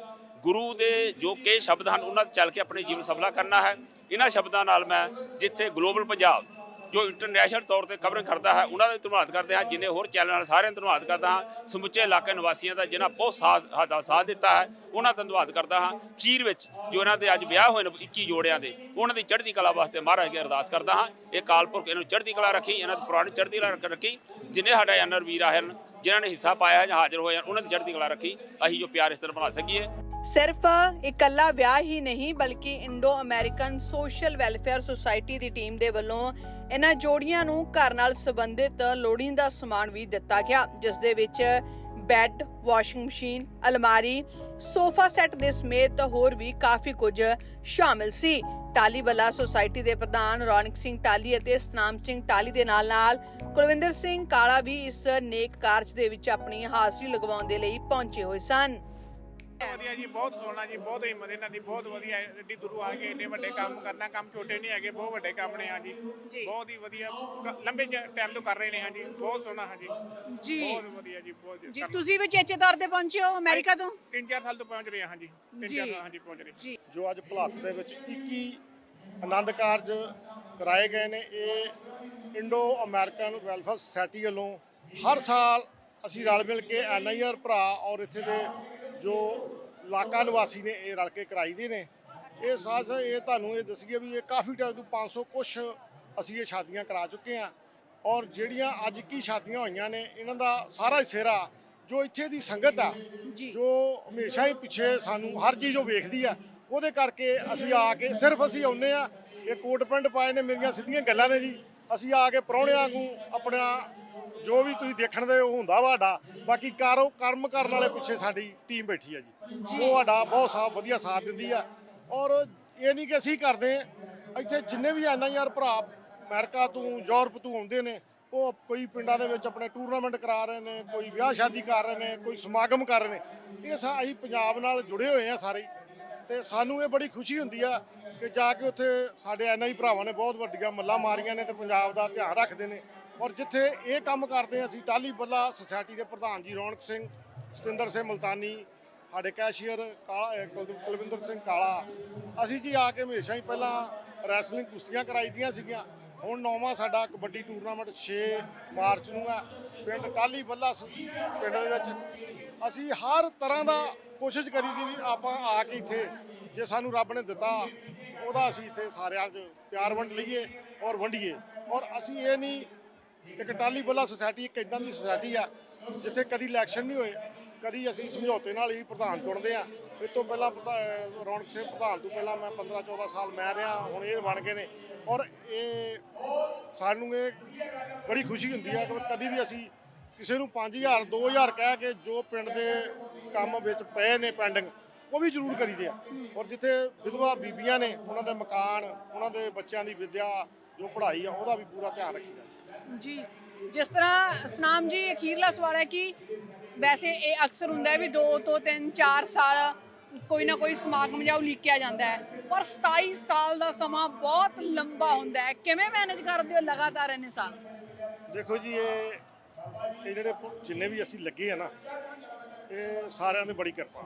ਗੁਰੂ ਦੇ ਜੋ ਕਿ ਸ਼ਬਦ ਹਨ, ਉਹਨਾਂ ਤੇ ਚੱਲ ਕੇ ਆਪਣੇ ਜੀਵਨ ਸਫਲਾ ਕਰਨਾ ਹੈ। ਇਹਨਾਂ ਸ਼ਬਦਾਂ ਨਾਲ ਮੈਂ ਜਿੱਥੇ ਗਲੋਬਲ ਪੰਜਾਬ ਜੋ ਇੰਟਰਨੈਸ਼ਨਲ ਤੌਰ ਤੇ ਕਵਰਿੰਗ ਕਰਦਾ ਹੈ, ਉਹਨਾਂ ਦਾ ਧੰਨਵਾਦ ਕਰਦੇ ਹਾਂ। ਜਿੰਨੇ ਹੋਰ ਚੈਨਲ ਨਾਲ ਸਾਰਿਆਂ ਦਾ ਧੰਨਵਾਦ ਕਰਦਾ ਹਾਂ। ਸਮੁੱਚੇ ਇਲਾਕੇ ਨਿਵਾਸੀਆਂ ਦਾ ਜਿਨ੍ਹਾਂ ਬਹੁਤ ਸਾਥ, ਸਾਡਾ ਸਾਥ ਦਿੱਤਾ ਹੈ, ਉਹਨਾਂ ਦਾ ਧੰਨਵਾਦ ਕਰਦਾ ਹਾਂ। ਖੀਰ ਵਿੱਚ ਜੋ ਇਹਨਾਂ ਦੇ ਅੱਜ ਵਿਆਹ ਹੋਏ ਨੇ 21 ਜੋੜਿਆਂ ਦੇ, ਉਹਨਾਂ ਦੀ ਚੜ੍ਹਦੀ ਕਲਾ ਵਾਸਤੇ ਮਹਾਰਾਜ ਅੱਗੇ ਅਰਦਾਸ ਕਰਦਾ ਹਾਂ। ਇਹ ਕਾਲਪੁਰਖ ਇਹਨੂੰ ਚੜ੍ਹਦੀ ਕਲਾ ਰੱਖੀ, ਇਹਨਾਂ ਦੀ ਪੁਰਾਣੀ ਚੜ੍ਹਦੀ ਕਲਾ ਰੱਖੀ। ਜਿਨੇ ਸਾਡਾ ਐਨਰ ਵੀਰ ਹਨ ਜਿਨ੍ਹਾਂ ਨੇ ਹਿੱਸਾ ਪਾਇਆ ਜਾਂ ਹਾਜ਼ਰ ਹੋਏ ਉਹਨਾਂ ਦੀ ਚੜ੍ਹਦੀ ਕਲਾ ਰੱਖੀ, ਅਸੀਂ ਜੋ ਪਿਆਰ ਇਸ ਤਰ੍ਹਾਂ ਬਣਾ ਸਕੀਏ। ਸਿਰਫ ਇਕੱਲਾ ਵਿਆਹ ਹੀ ਨਹੀਂ, ਬਲਕਿ Indo American social welfare society ਦੀ ਟੀਮ ਦੇ ਵੱਲੋਂ ਇਹਨਾਂ ਜੋੜੀਆਂ ਨੂੰ ਘਰ ਨਾਲ ਸੰਬੰਧਿਤ ਲੋੜੀਂਦਾ ਸਮਾਨ ਵੀ ਦਿੱਤਾ ਗਿਆ, ਜਿਸ ਦੇ ਵਿੱਚ ਬੈੱਡ, ਵਾਸ਼ਿੰਗ ਮਸ਼ੀਨ, ਅਲਮਾਰੀ, ਸੋਫਾ ਸੈੱਟ ਦੇ ਸਮੇਤ ਹੋਰ ਵੀ ਕਾਫੀ ਕੁਝ ਸ਼ਾਮਿਲ ਸੀ। ਟਾਲੀ ਬਲਾ ਸੁਸਾਇਟੀ ਦੇ ਪ੍ਰਧਾਨ ਰੌਣਕ ਸਿੰਘ ਟਾਲੀ ਅਤੇ ਸਨਾਮ ਸਿੰਘ ਟਾਲੀ ਦੇ ਨਾਲ ਨਾਲ ਕੁਲਵਿੰਦਰ ਸਿੰਘ ਕਾਲਾ ਵੀ ਇਸ ਨੇਕ ਕਾਰਜ ਦੇ ਵਿੱਚ ਆਪਣੀ ਹਾਜ਼ਰੀ ਲਗਵਾਉਣ ਦੇ ਲਈ ਪਹੁੰਚੇ ਹੋਏ ਸਨ। ਵਧੀਆ ਜੀ ਬਹੁਤ ਸੋਹਣਾ ਜੀ ਬਹੁਤ ਹਿੰਮਤ ਇਹਨਾਂ ਦੀ ਬਹੁਤ ਵਧੀਆ ਐਡੀ ਦੂਰੋਂ ਆ ਕੇ ਇੰਨੇ ਵੱਡੇ ਕੰਮ ਕਰਨਾ ਕੰਮ ਛੋਟੇ ਨਹੀਂ ਹੈਗੇ ਬਹੁਤ ਵੱਡੇ ਕੰਮ ਨੇ ਹਾਂ ਜੀ। ਜੀ। ਬਹੁਤ ਹੀ ਵਧੀਆ ਕ- ਲੰਬੇ ਟਾਈਮ ਤੋਂ ਕਰ ਰਹੇ ਨੇ ਹਾਂ ਜੀ ਬਹੁਤ ਸੋਹਣਾ ਹਾਂ ਜੀ। ਜੀ ਬਹੁਤ ਵਧੀਆ ਜੀ ਬਹੁਤ ਜੀ ਕੰਮ- ਤੁਸੀਂ ਵੀ ਚੇਚੇ ਤੌਰ ਤੇ ਪਹੁੰਚੇ ਹੋ ਅਮਰੀਕਾ ਤੋਂ? ਤਿੰਨ ਚਾਰ ਸਾਲ ਤੋਂ ਪਹੁੰਚ ਰਹੇ ਹਾਂ ਜੀ ਤਿੰਨ ਜੀ। ਚਾਰ ਹਾਂ ਜੀ ਪਹੁੰਚ ਰਹੇ ਜੀ। ਜੋ ਅੱਜ ਭਲਾਤ ਦੇ ਵਿੱਚ 21 ਆਨੰਦ ਕਾਰਜ ਕਰਾਏ ਗਏ ਨੇ ਇਹ ਇੰਡੋ ਅਮਰੀਕਨ ਵੈਲਫੇਅਰ ਸੁਸਾਇਟੀ ਵੱਲੋਂ ਹਰ ਸਾਲ ਅਸੀਂ ਰਲ ਮਿਲ ਕੇ ਐਨਆਈਆਰ ਭਰਾ ਔਰ ਇੱਥੇ ਦੇ ਜੋ ਇਲਾਕਾ ਨਿਵਾਸੀ ਨੇ ਇਹ ਰਲ ਕੇ ਕਰਾਈਦੇ ਨੇ ਇਹ ਸਾਸ ਇਹ ਤੁਹਾਨੂੰ ਇਹ ਦੱਸੀਏ ਵੀ ਇਹ ਕਾਫੀ ਟਾਈਮ ਤੋਂ 500 ਕੁਛ ਅਸੀਂ ਇਹ ਸ਼ਾਦੀਆਂ ਕਰਾ ਚੁੱਕੇ ਹਾਂ ਔਰ ਜਿਹੜੀਆਂ ਅੱਜ ਕੀ ਸ਼ਾਦੀਆਂ ਹੋਈਆਂ ਨੇ ਇਹਨਾਂ ਦਾ ਸਾਰਾ ਹੀ ਸਿਹਰਾ ਜੋ ਇੱਥੇ ਦੀ ਸੰਗਤ ਆ ਜੀ। ਹਮੇਸ਼ਾ ਹੀ ਪਿੱਛੇ ਸਾਨੂੰ ਹਰ ਚੀਜ਼ ਉਹ ਵੇਖਦੀ ਆ ਉਹਦੇ ਕਰਕੇ ਅਸੀਂ ਆ ਕੇ ਸਿਰਫ ਅਸੀਂ ਆਉਨੇ ਆ ਇਹ ਕੋਟ ਪੈਂਟ ਪਾਏ ਨੇ ਮੇਰੀਆਂ ਸਿੱਧੀਆਂ ਗੱਲਾਂ ਨੇ ਜੀ ਅਸੀਂ ਆ ਕੇ ਪ੍ਰਾਹੁਣਿਆਂ ਨੂੰ ਆਪਣਾ ਜੋ ਵੀ ਤੁਸੀਂ ਦੇਖਣ ਦੇ ਉਹ ਹੁੰਦਾ ਵਾਡਾ ਬਾਕੀ ਕਾਰੋ ਕਰਮ ਕਰਨ ਵਾਲੇ ਪਿੱਛੇ ਸਾਡੀ ਟੀਮ ਬੈਠੀ ਆ ਜੀ ਉਹ ਸਾਡਾ ਬਹੁਤ ਸਾ ਵਧੀਆ ਸਾਥ ਦਿੰਦੀ ਆ ਔਰ ਇਹ ਨਹੀਂ ਕਿ ਅਸੀਂ ਕਰਦੇ ਹਾਂ। ਇੱਥੇ ਜਿੰਨੇ ਵੀ ਐਨਆਈਆਰ ਭਰਾ ਅਮਰੀਕਾ ਤੋਂ ਯੂਰਪ ਤੋਂ ਆਉਂਦੇ ਨੇ ਉਹ ਕੋਈ ਪਿੰਡਾਂ ਦੇ ਵਿੱਚ ਆਪਣੇ ਟੂਰਨਾਮੈਂਟ ਕਰਾ ਰਹੇ ਨੇ ਕੋਈ ਵਿਆਹ ਸ਼ਾਦੀ ਕਰ ਰਹੇ ਨੇ ਕੋਈ ਸਮਾਗਮ ਕਰ ਰਹੇ ਨੇ ਇਹ ਸਾ ਅਸੀਂ ਪੰਜਾਬ ਨਾਲ ਜੁੜੇ ਹੋਏ ਆ ਸਾਰੇ ਹੀ। ਤੇ ਸਾਨੂੰ ਇਹ ਬੜੀ ਖੁਸ਼ੀ ਹੁੰਦੀ ਆ ਕਿ ਜਾ ਕੇ ਉੱਥੇ ਸਾਡੇ ਐਨਆਈ ਭਰਾਵਾਂ ਨੇ ਬਹੁਤ ਵੱਡੀਆਂ ਮੱਲਾਂ ਮਾਰੀਆਂ ਨੇ ਤੇ ਪੰਜਾਬ ਦਾ ਧਿਆਨ ਰੱਖਦੇ ਨੇ ਔਰ ਜਿੱਥੇ ਇਹ ਕੰਮ ਕਰਦੇ ਆ ਅਸੀਂ ਟਾਲੀ ਬੱਲਾ ਸੁਸਾਇਟੀ ਦੇ ਪ੍ਰਧਾਨ ਜੀ ਰੌਣਕ ਸਿੰਘ, ਸਤਿੰਦਰ ਸਿੰਘ ਮਲਤਾਨੀ, ਸਾਡੇ ਕੈਸ਼ੀਅਰ ਕਾਲਾ ਕੁਲਵਿੰਦਰ ਸਿੰਘ ਕਾਲਾ, ਅਸੀਂ ਜੀ ਆ ਕੇ ਹਮੇਸ਼ਾ ਹੀ ਪਹਿਲਾਂ ਰੈਸਲਿੰਗ ਕੁਸ਼ਤੀਆਂ ਕਰਾਈ ਦੀਆਂ ਸੀਗੀਆਂ। ਹੁਣ ਨੌਵਾਂ ਸਾਡਾ ਕਬੱਡੀ ਟੂਰਨਾਮੈਂਟ 6 ਮਾਰਚ ਨੂੰ ਹੈ। ਪਿੰਡ ਟਾਲੀ ਬੱਲਾ ਸ- ਪਿੰਡ ਦੇ ਵਿੱਚ ਅਸੀਂ ਹਰ ਤਰ੍ਹਾਂ ਦਾ ਕੋਸ਼ਿਸ਼ ਕਰੀ ਦੀ ਵੀ ਆਪਾਂ ਆ ਕੇ ਇੱਥੇ ਜੇ ਸਾਨੂੰ ਰੱਬ ਨੇ ਦਿੱਤਾ, ਉਹਦਾ ਅਸੀਂ ਇੱਥੇ ਸਾਰਿਆਂ 'ਚ ਪਿਆਰ ਵੰਡ ਲਈਏ ਔਰ ਵੰਡੀਏ। ਔਰ ਅਸੀਂ ਇਹ ਨਹੀਂ ਇੱਕ ਟਾਲੀ ਬੱਲਾ ਸੁਸਾਇਟੀ, ਇੱਕ ਇਦਾਂ ਦੀ ਸੁਸਾਇਟੀ ਆ, ਜਿੱਥੇ ਕਦੀ ਇਲੈਕਸ਼ਨ ਨਹੀਂ ਹੋਏ, ਕਦੀ ਅਸੀਂ ਸਮਝੌਤੇ ਨਾਲ ਹੀ ਪ੍ਰਧਾਨ ਚੁਣਦੇ ਆ। ਇਸ ਤੋਂ ਪਹਿਲਾਂ ਪ੍ਰਧਾ- ਰੌਣਕ ਸਿੰਘ ਪ੍ਰਧਾਨ ਤੋਂ ਪਹਿਲਾਂ ਮੈਂ 15 14 ਸਾਲ ਮੈਂ ਰਿਹਾ, ਹੁਣ ਇਹ ਬਣ ਗਏ ਨੇ। ਔਰ ਇਹ ਸਾਨੂੰ ਇਹ ਬੜੀ ਖੁਸ਼ੀ ਹੁੰਦੀ ਆ ਕਿ ਕਦੀ ਵੀ ਅਸੀਂ ਕਿਸੇ ਨੂੰ 5000 2000 ਕਹਿ ਕੇ ਜੋ ਪਿੰਡ ਦੇ ਕੰਮ ਵਿੱਚ ਪਏ ਨੇ ਪੈਂਡਿੰਗ, ਉਹ ਵੀ ਜ਼ਰੂਰ ਕਰੀਦੇ ਆ। ਔਰ ਜਿੱਥੇ ਵਿਧਵਾ ਬੀਬੀਆਂ ਨੇ, ਉਹਨਾਂ ਦੇ ਮਕਾਨ, ਉਹਨਾਂ ਦੇ ਬੱਚਿਆਂ ਦੀ ਵਿਦਿਆ ਜੋ ਪੜ੍ਹਾਈ ਆ ਉਹਦਾ ਵੀ ਪੂਰਾ ਧਿਆਨ ਰੱਖੀਦਾ। ਜੀ ਜਿਸ ਤਰ੍ਹਾਂ ਸਤਨਾਮ ਜੀ ਅਖੀਰਲਾ ਸਵਾਲ ਹੈ ਕਿ ਵੈਸੇ ਇਹ ਅਕਸਰ ਹੁੰਦਾ ਹੈ ਵੀ 2 ਤੋਂ 3 4 ਸਾਲ ਕੋਈ ਨਾ ਕੋਈ ਸਮਾਗਮ ਜਾਂ ਉਲੀਕਿਆ ਜਾਂਦਾ ਹੈ ਪਰ 27 ਸਾਲ ਦਾ ਸਮਾਂ ਬਹੁਤ ਲੰਬਾ ਹੁੰਦਾ ਹੈ। ਕਿਵੇਂ ਮੈਨੇਜ ਕਰਦੇ ਹੋ ਲਗਾਤਾਰ ਇੰਨੇ ਸਾਲ? ਦੇਖੋ ਜੀ ਇਹ ਇਹ ਜਿਹੜੇ ਜਿੰਨੇ ਵੀ ਅਸੀਂ ਲੱਗੇ ਆ ਨਾ ਇਹ ਸਾਰਿਆਂ ਦੀ ਬੜੀ ਕਿਰਪਾ।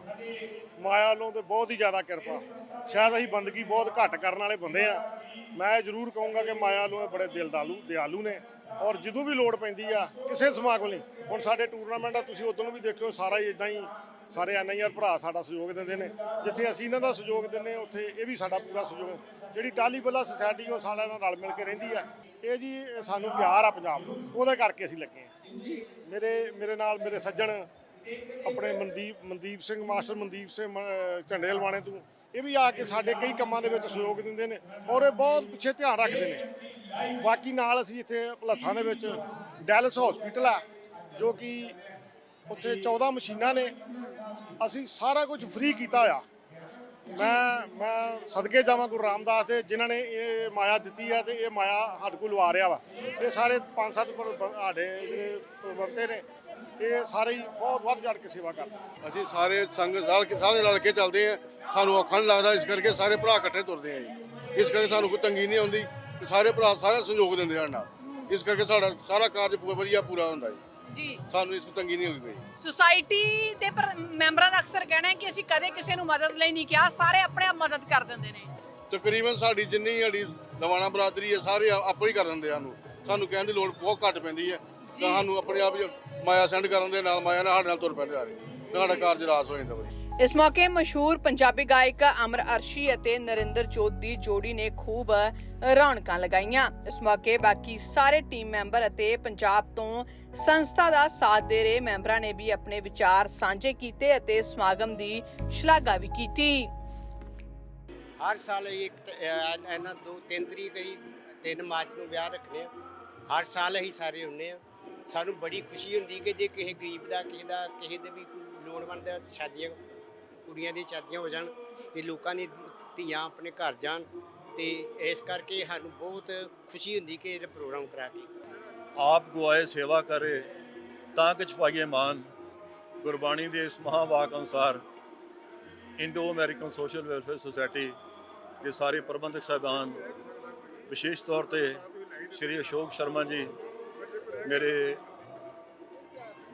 ਮਾਇਆ ਵੱਲੋਂ ਤੇ ਬਹੁਤ ਹੀ ਜ਼ਿਆਦਾ ਕਿਰਪਾ। ਸ਼ਾਇਦ ਅਸੀਂ ਬੰਦਗੀ ਬਹੁਤ ਘੱਟ ਕਰਨ ਵਾਲੇ ਬੰਦੇ ਆ। ਮੈਂ ਜ਼ਰੂਰ ਕਹੂੰਗਾ ਕਿ ਮਾਇਆ ਵੱਲੋਂ ਇਹ ਬੜੇ ਦਿਲਦਾਲੂ ਦਿਆਲੂ ਨੇ। ਔਰ ਜਦੋਂ ਵੀ ਲੋੜ ਪੈਂਦੀ ਆ ਕਿਸੇ ਸਮਾਗਮ ਲਈ। ਹੁਣ ਸਾਡੇ ਟੂਰਨਾਮੈਂਟ ਆ ਤੁਸੀਂ ਉਦੋਂ ਵੀ ਦੇਖਿਓ ਸਾਰਾ ਹੀ ਇਦਾਂ ਹੀ ਸਾਰੇ ਐਨਆਈਆਰ ਭਰਾ ਸਾਡਾ ਸਹਿਯੋਗ ਦਿੰਦੇ ਨੇ। ਜਿੱਥੇ ਅਸੀਂ ਇਹਨਾਂ ਦਾ ਸਹਿਯੋਗ ਦਿੰਦੇ ਉੱਥੇ ਇਹ ਵੀ ਸਾਡਾ ਪੂਰਾ ਸਹਿਯੋਗ। ਜਿਹੜੀ ਟਾਲੀ ਬੱਲਾ ਸੁਸਾਇਟੀ ਉਹ ਸਾਰਿਆਂ ਨਾਲ ਰਲ ਮਿਲ ਕੇ ਰਹਿੰਦੀ ਆ। ਇਹ ਜੀ ਸਾਨੂੰ ਪਿਆਰ ਆ ਪੰਜਾਬ ਨੂੰ। ਉਹਦੇ ਕਰਕੇ ਅਸੀਂ ਲੱਗੇ ਆ ਜੀ। ਮੇਰੇ ਮੇਰੇ ਨਾਲ ਮੇਰੇ ਸੱਜਣ ਆਪਣੇ ਮਨਦੀਪ ਮਨਦੀਪ ਸਿੰਘ, ਮਾਸਟਰ ਮਨਦੀਪ ਸਿੰਘ ਝੰਡੇ ਲਵਾਣੇ ਤੋਂ। ਇਹ ਵੀ ਆ ਕੇ ਸਾਡੇ ਕਈ ਕੰਮਾਂ ਦੇ ਵਿੱਚ ਸਹਿਯੋਗ ਦਿੰਦੇ ਨੇ ਔਰ ਇਹ ਬਹੁਤ ਪਿੱਛੇ ਧਿਆਨ ਰੱਖਦੇ ਨੇ। ਬਾਕੀ ਨਾਲ ਅਸੀਂ ਇੱਥੇ ਭਲੱਥਾਂ ਦੇ ਵਿੱਚ ਡੈਲਸ ਹਸਪੀਟਲ ਆ, ਜੋ ਕਿ ਉੱਥੇ 14 ਮਸ਼ੀਨਾਂ ਨੇ। ਅਸੀਂ ਸਾਰਾ ਕੁਝ ਫ੍ਰੀ ਕੀਤਾ ਹੋਇਆ ਮੈਂ ਮੈਂ ਸਦਕੇ ਜਾਵਾਂ ਗੁਰੂ ਰਾਮਦਾਸ ਦੇ, ਜਿਨ੍ਹਾਂ ਨੇ ਇਹ ਮਾਇਆ ਦਿੱਤੀ ਹੈ ਤੇ ਇਹ ਮਾਇਆ ਸਾਡੇ ਕੋਲ ਲਵਾ ਰਿਹਾ ਵਾ। ਇਹ ਸਾਰੇ ਪੰਜ ਸੱਤ ਸਾਡੇ ਜਿਹੜੇ ਬੰਦੇ ਨੇ ਇਹ ਸਾਰੇ ਹੀ ਬਹੁਤ ਵੱਧ ਚੜ ਕੇ ਸੇਵਾ ਕਰਦੇ ਅਸੀਂ ਸਾਰੇ ਸੰਗ ਰਲ ਕੇ ਸਾਰੇ ਰਲ ਕੇ ਚੱਲਦੇ ਆ ਸਾਨੂੰ ਔਖਾ ਨਹੀਂ ਲੱਗਦਾ ਇਸ ਕਰਕੇ ਸਾਰੇ ਭਰਾ ਇਕੱਠੇ ਤੁਰਦੇ ਆ ਜੀ। ਇਸ ਕਰਕੇ ਸਾਨੂੰ ਕੋਈ ਤੰਗੀ ਨਹੀਂ ਆਉਂਦੀ ਸਾਰੇ ਭਰਾ ਸਾਰਾ ਸਹਿਯੋਗ ਦਿੰਦੇ ਆ ਨਾਲ। ਇਸ ਕਰਕੇ ਸਾਡਾ ਸਾਰਾ ਕਾਰਜ ਵਧੀਆ ਪੂਰਾ ਹੁੰਦਾ ਜੀ। ਜੀ। ਸਾਨੂੰ ਇਸ ਤੋਂ ਤੰਗੀ ਨਹੀਂ ਹੋਈ ਕੋਈ। ਸੁਸਾਇਟੀ ਦੇ ਪਰ- ਮੈਂਬਰਾਂ ਦਾ ਅਕਸਰ ਕਹਿਣਾ ਹੈ ਕਿ ਅਸੀਂ ਕਦੇ ਕਿਸੇ ਨੂੰ ਮਦਦ ਲਈ ਨਹੀਂ ਕਿਹਾ ਸਾਰੇ ਆਪਣੇ ਆਪ ਮਦਦ ਕਰ ਦਿੰਦੇ ਨੇ। ਤਕਰੀਬਨ ਸਾਡੀ ਜਿੰਨੀ ਸਾਡੀ ਲਵਾਣਾ ਬਰਾਦਰੀ ਹੈ ਸਾਰੇ ਆਪੇ ਹੀ ਕਰ ਦਿੰਦੇ ਆ ਸਾਨੂੰ। ਸਾਨੂੰ ਕਹਿਣ ਦੀ ਲੋੜ ਬਹੁਤ ਘੱਟ ਪੈਂਦੀ ਹੈ। ਸਾਨੂੰ ਆਪਣੇ ਆਪ ਹੀ ਮਾਇਆ ਸੈਂਡ ਕਰਨ ਦੇ ਨਾਲ ਮਾਇਆ ਨਾਲ ਸਾਡੇ ਨਾਲ ਤੁਰ ਪੈਂਦੇ ਆ ਰਹੇ। ਸਾਡਾ ਕਾਰਜ ਰਾਸ ਹੋ ਜਾਂਦਾ ਵਧੀਆ ਇਸ ਮੌਕੇ ਮਸ਼ਹੂਰ ਪੰਜਾਬੀ ਗਾਇਕ ਅਮਰ ਅਰਸ਼ੀ ਅਤੇ ਨਰਿੰਦਰ ਚੋਦ ਦੀ ਜੋੜੀ ਨੇ ਖੂਬ ਰੌਣਕਾਂ ਲਗਾਈਆਂ। ਇਸ ਮੌਕੇ ਬਾਕੀ ਸਾਰੇ ਟੀਮ ਮੈਂਬਰ ਅਤੇ ਪੰਜਾਬ ਤੋਂ ਸੰਸਥਾ ਦਾ ਸਾਥ ਦੇ ਰਹੇ ਮੈਂਬਰਾਂ ਨੇ ਵੀ ਆਪਣੇ ਵਿਚਾਰ ਸਾਂਝੇ ਕੀਤੇ ਅਤੇ ਸਮਾਗਮ ਦੀ ਸ਼ਲਾਘਾ ਵੀ ਕੀਤੀ। ਹਰ ਸਾਲ ਇੱਕ ਇਹਨਾਂ ਦੋ ਤਿੰਨ ਤਰੀਕ ਹੀ 3 ਮਾਰਚ ਨੂੰ ਵਿਆਹ ਰੱਖਨੇ ਆ। ਹਰ ਸਾਲ ਅਸੀਂ ਸਾਰੇ ਹੁੰਨੇ ਆ। ਸਾਨੂੰ ਬੜੀ ਖੁਸ਼ੀ ਹੁੰਦੀ ਕਿ ਜੇ ਕਿਸੇ ਗਰੀਬ ਦਾ, ਕਿਸੇ ਦਾ, ਕਿਸੇ ਦੇ ਵੀ ਲੋੜਵੰਦ ਦਾ ਸ਼ਾਦੀਆਂ, ਕੁੜੀਆਂ ਦੀ ਸ਼ਾਦੀਆਂ ਹੋ ਜਾਣ ਤੇ ਲੋਕਾਂ ਦੀ ਧੀਆਂ ਆਪਣੇ ਘਰ ਜਾਣ ਤੇ ਇਸ ਕਰਕੇ ਸਾਨੂੰ ਬਹੁਤ ਖੁਸ਼ੀ ਹੁੰਦੀ ਕਿ ਇਹ ਪ੍ਰੋਗਰਾਮ ਕਰਾ ਕੇ। ਆਪ ਗੁਆਏ ਸੇਵਾ ਕਰੇ, ਤਾਂ ਕਿਛ ਪਾਈਏ ਮਾਨ। ਗੁਰਬਾਣੀ ਦੇ ਇਸ ਮਹਾਵਾਕ ਅਨੁਸਾਰ Indo American social welfare society ਦੇ ਸਾਰੇ ਪ੍ਰਬੰਧਕ ਸਾਹਿਬਾਨ, ਵਿਸ਼ੇਸ਼ ਤੌਰ ਤੇ ਸ਼੍ਰੀ ਅਸ਼ੋਕ ਸ਼ਰਮਾ ਜੀ ਮੇਰੇ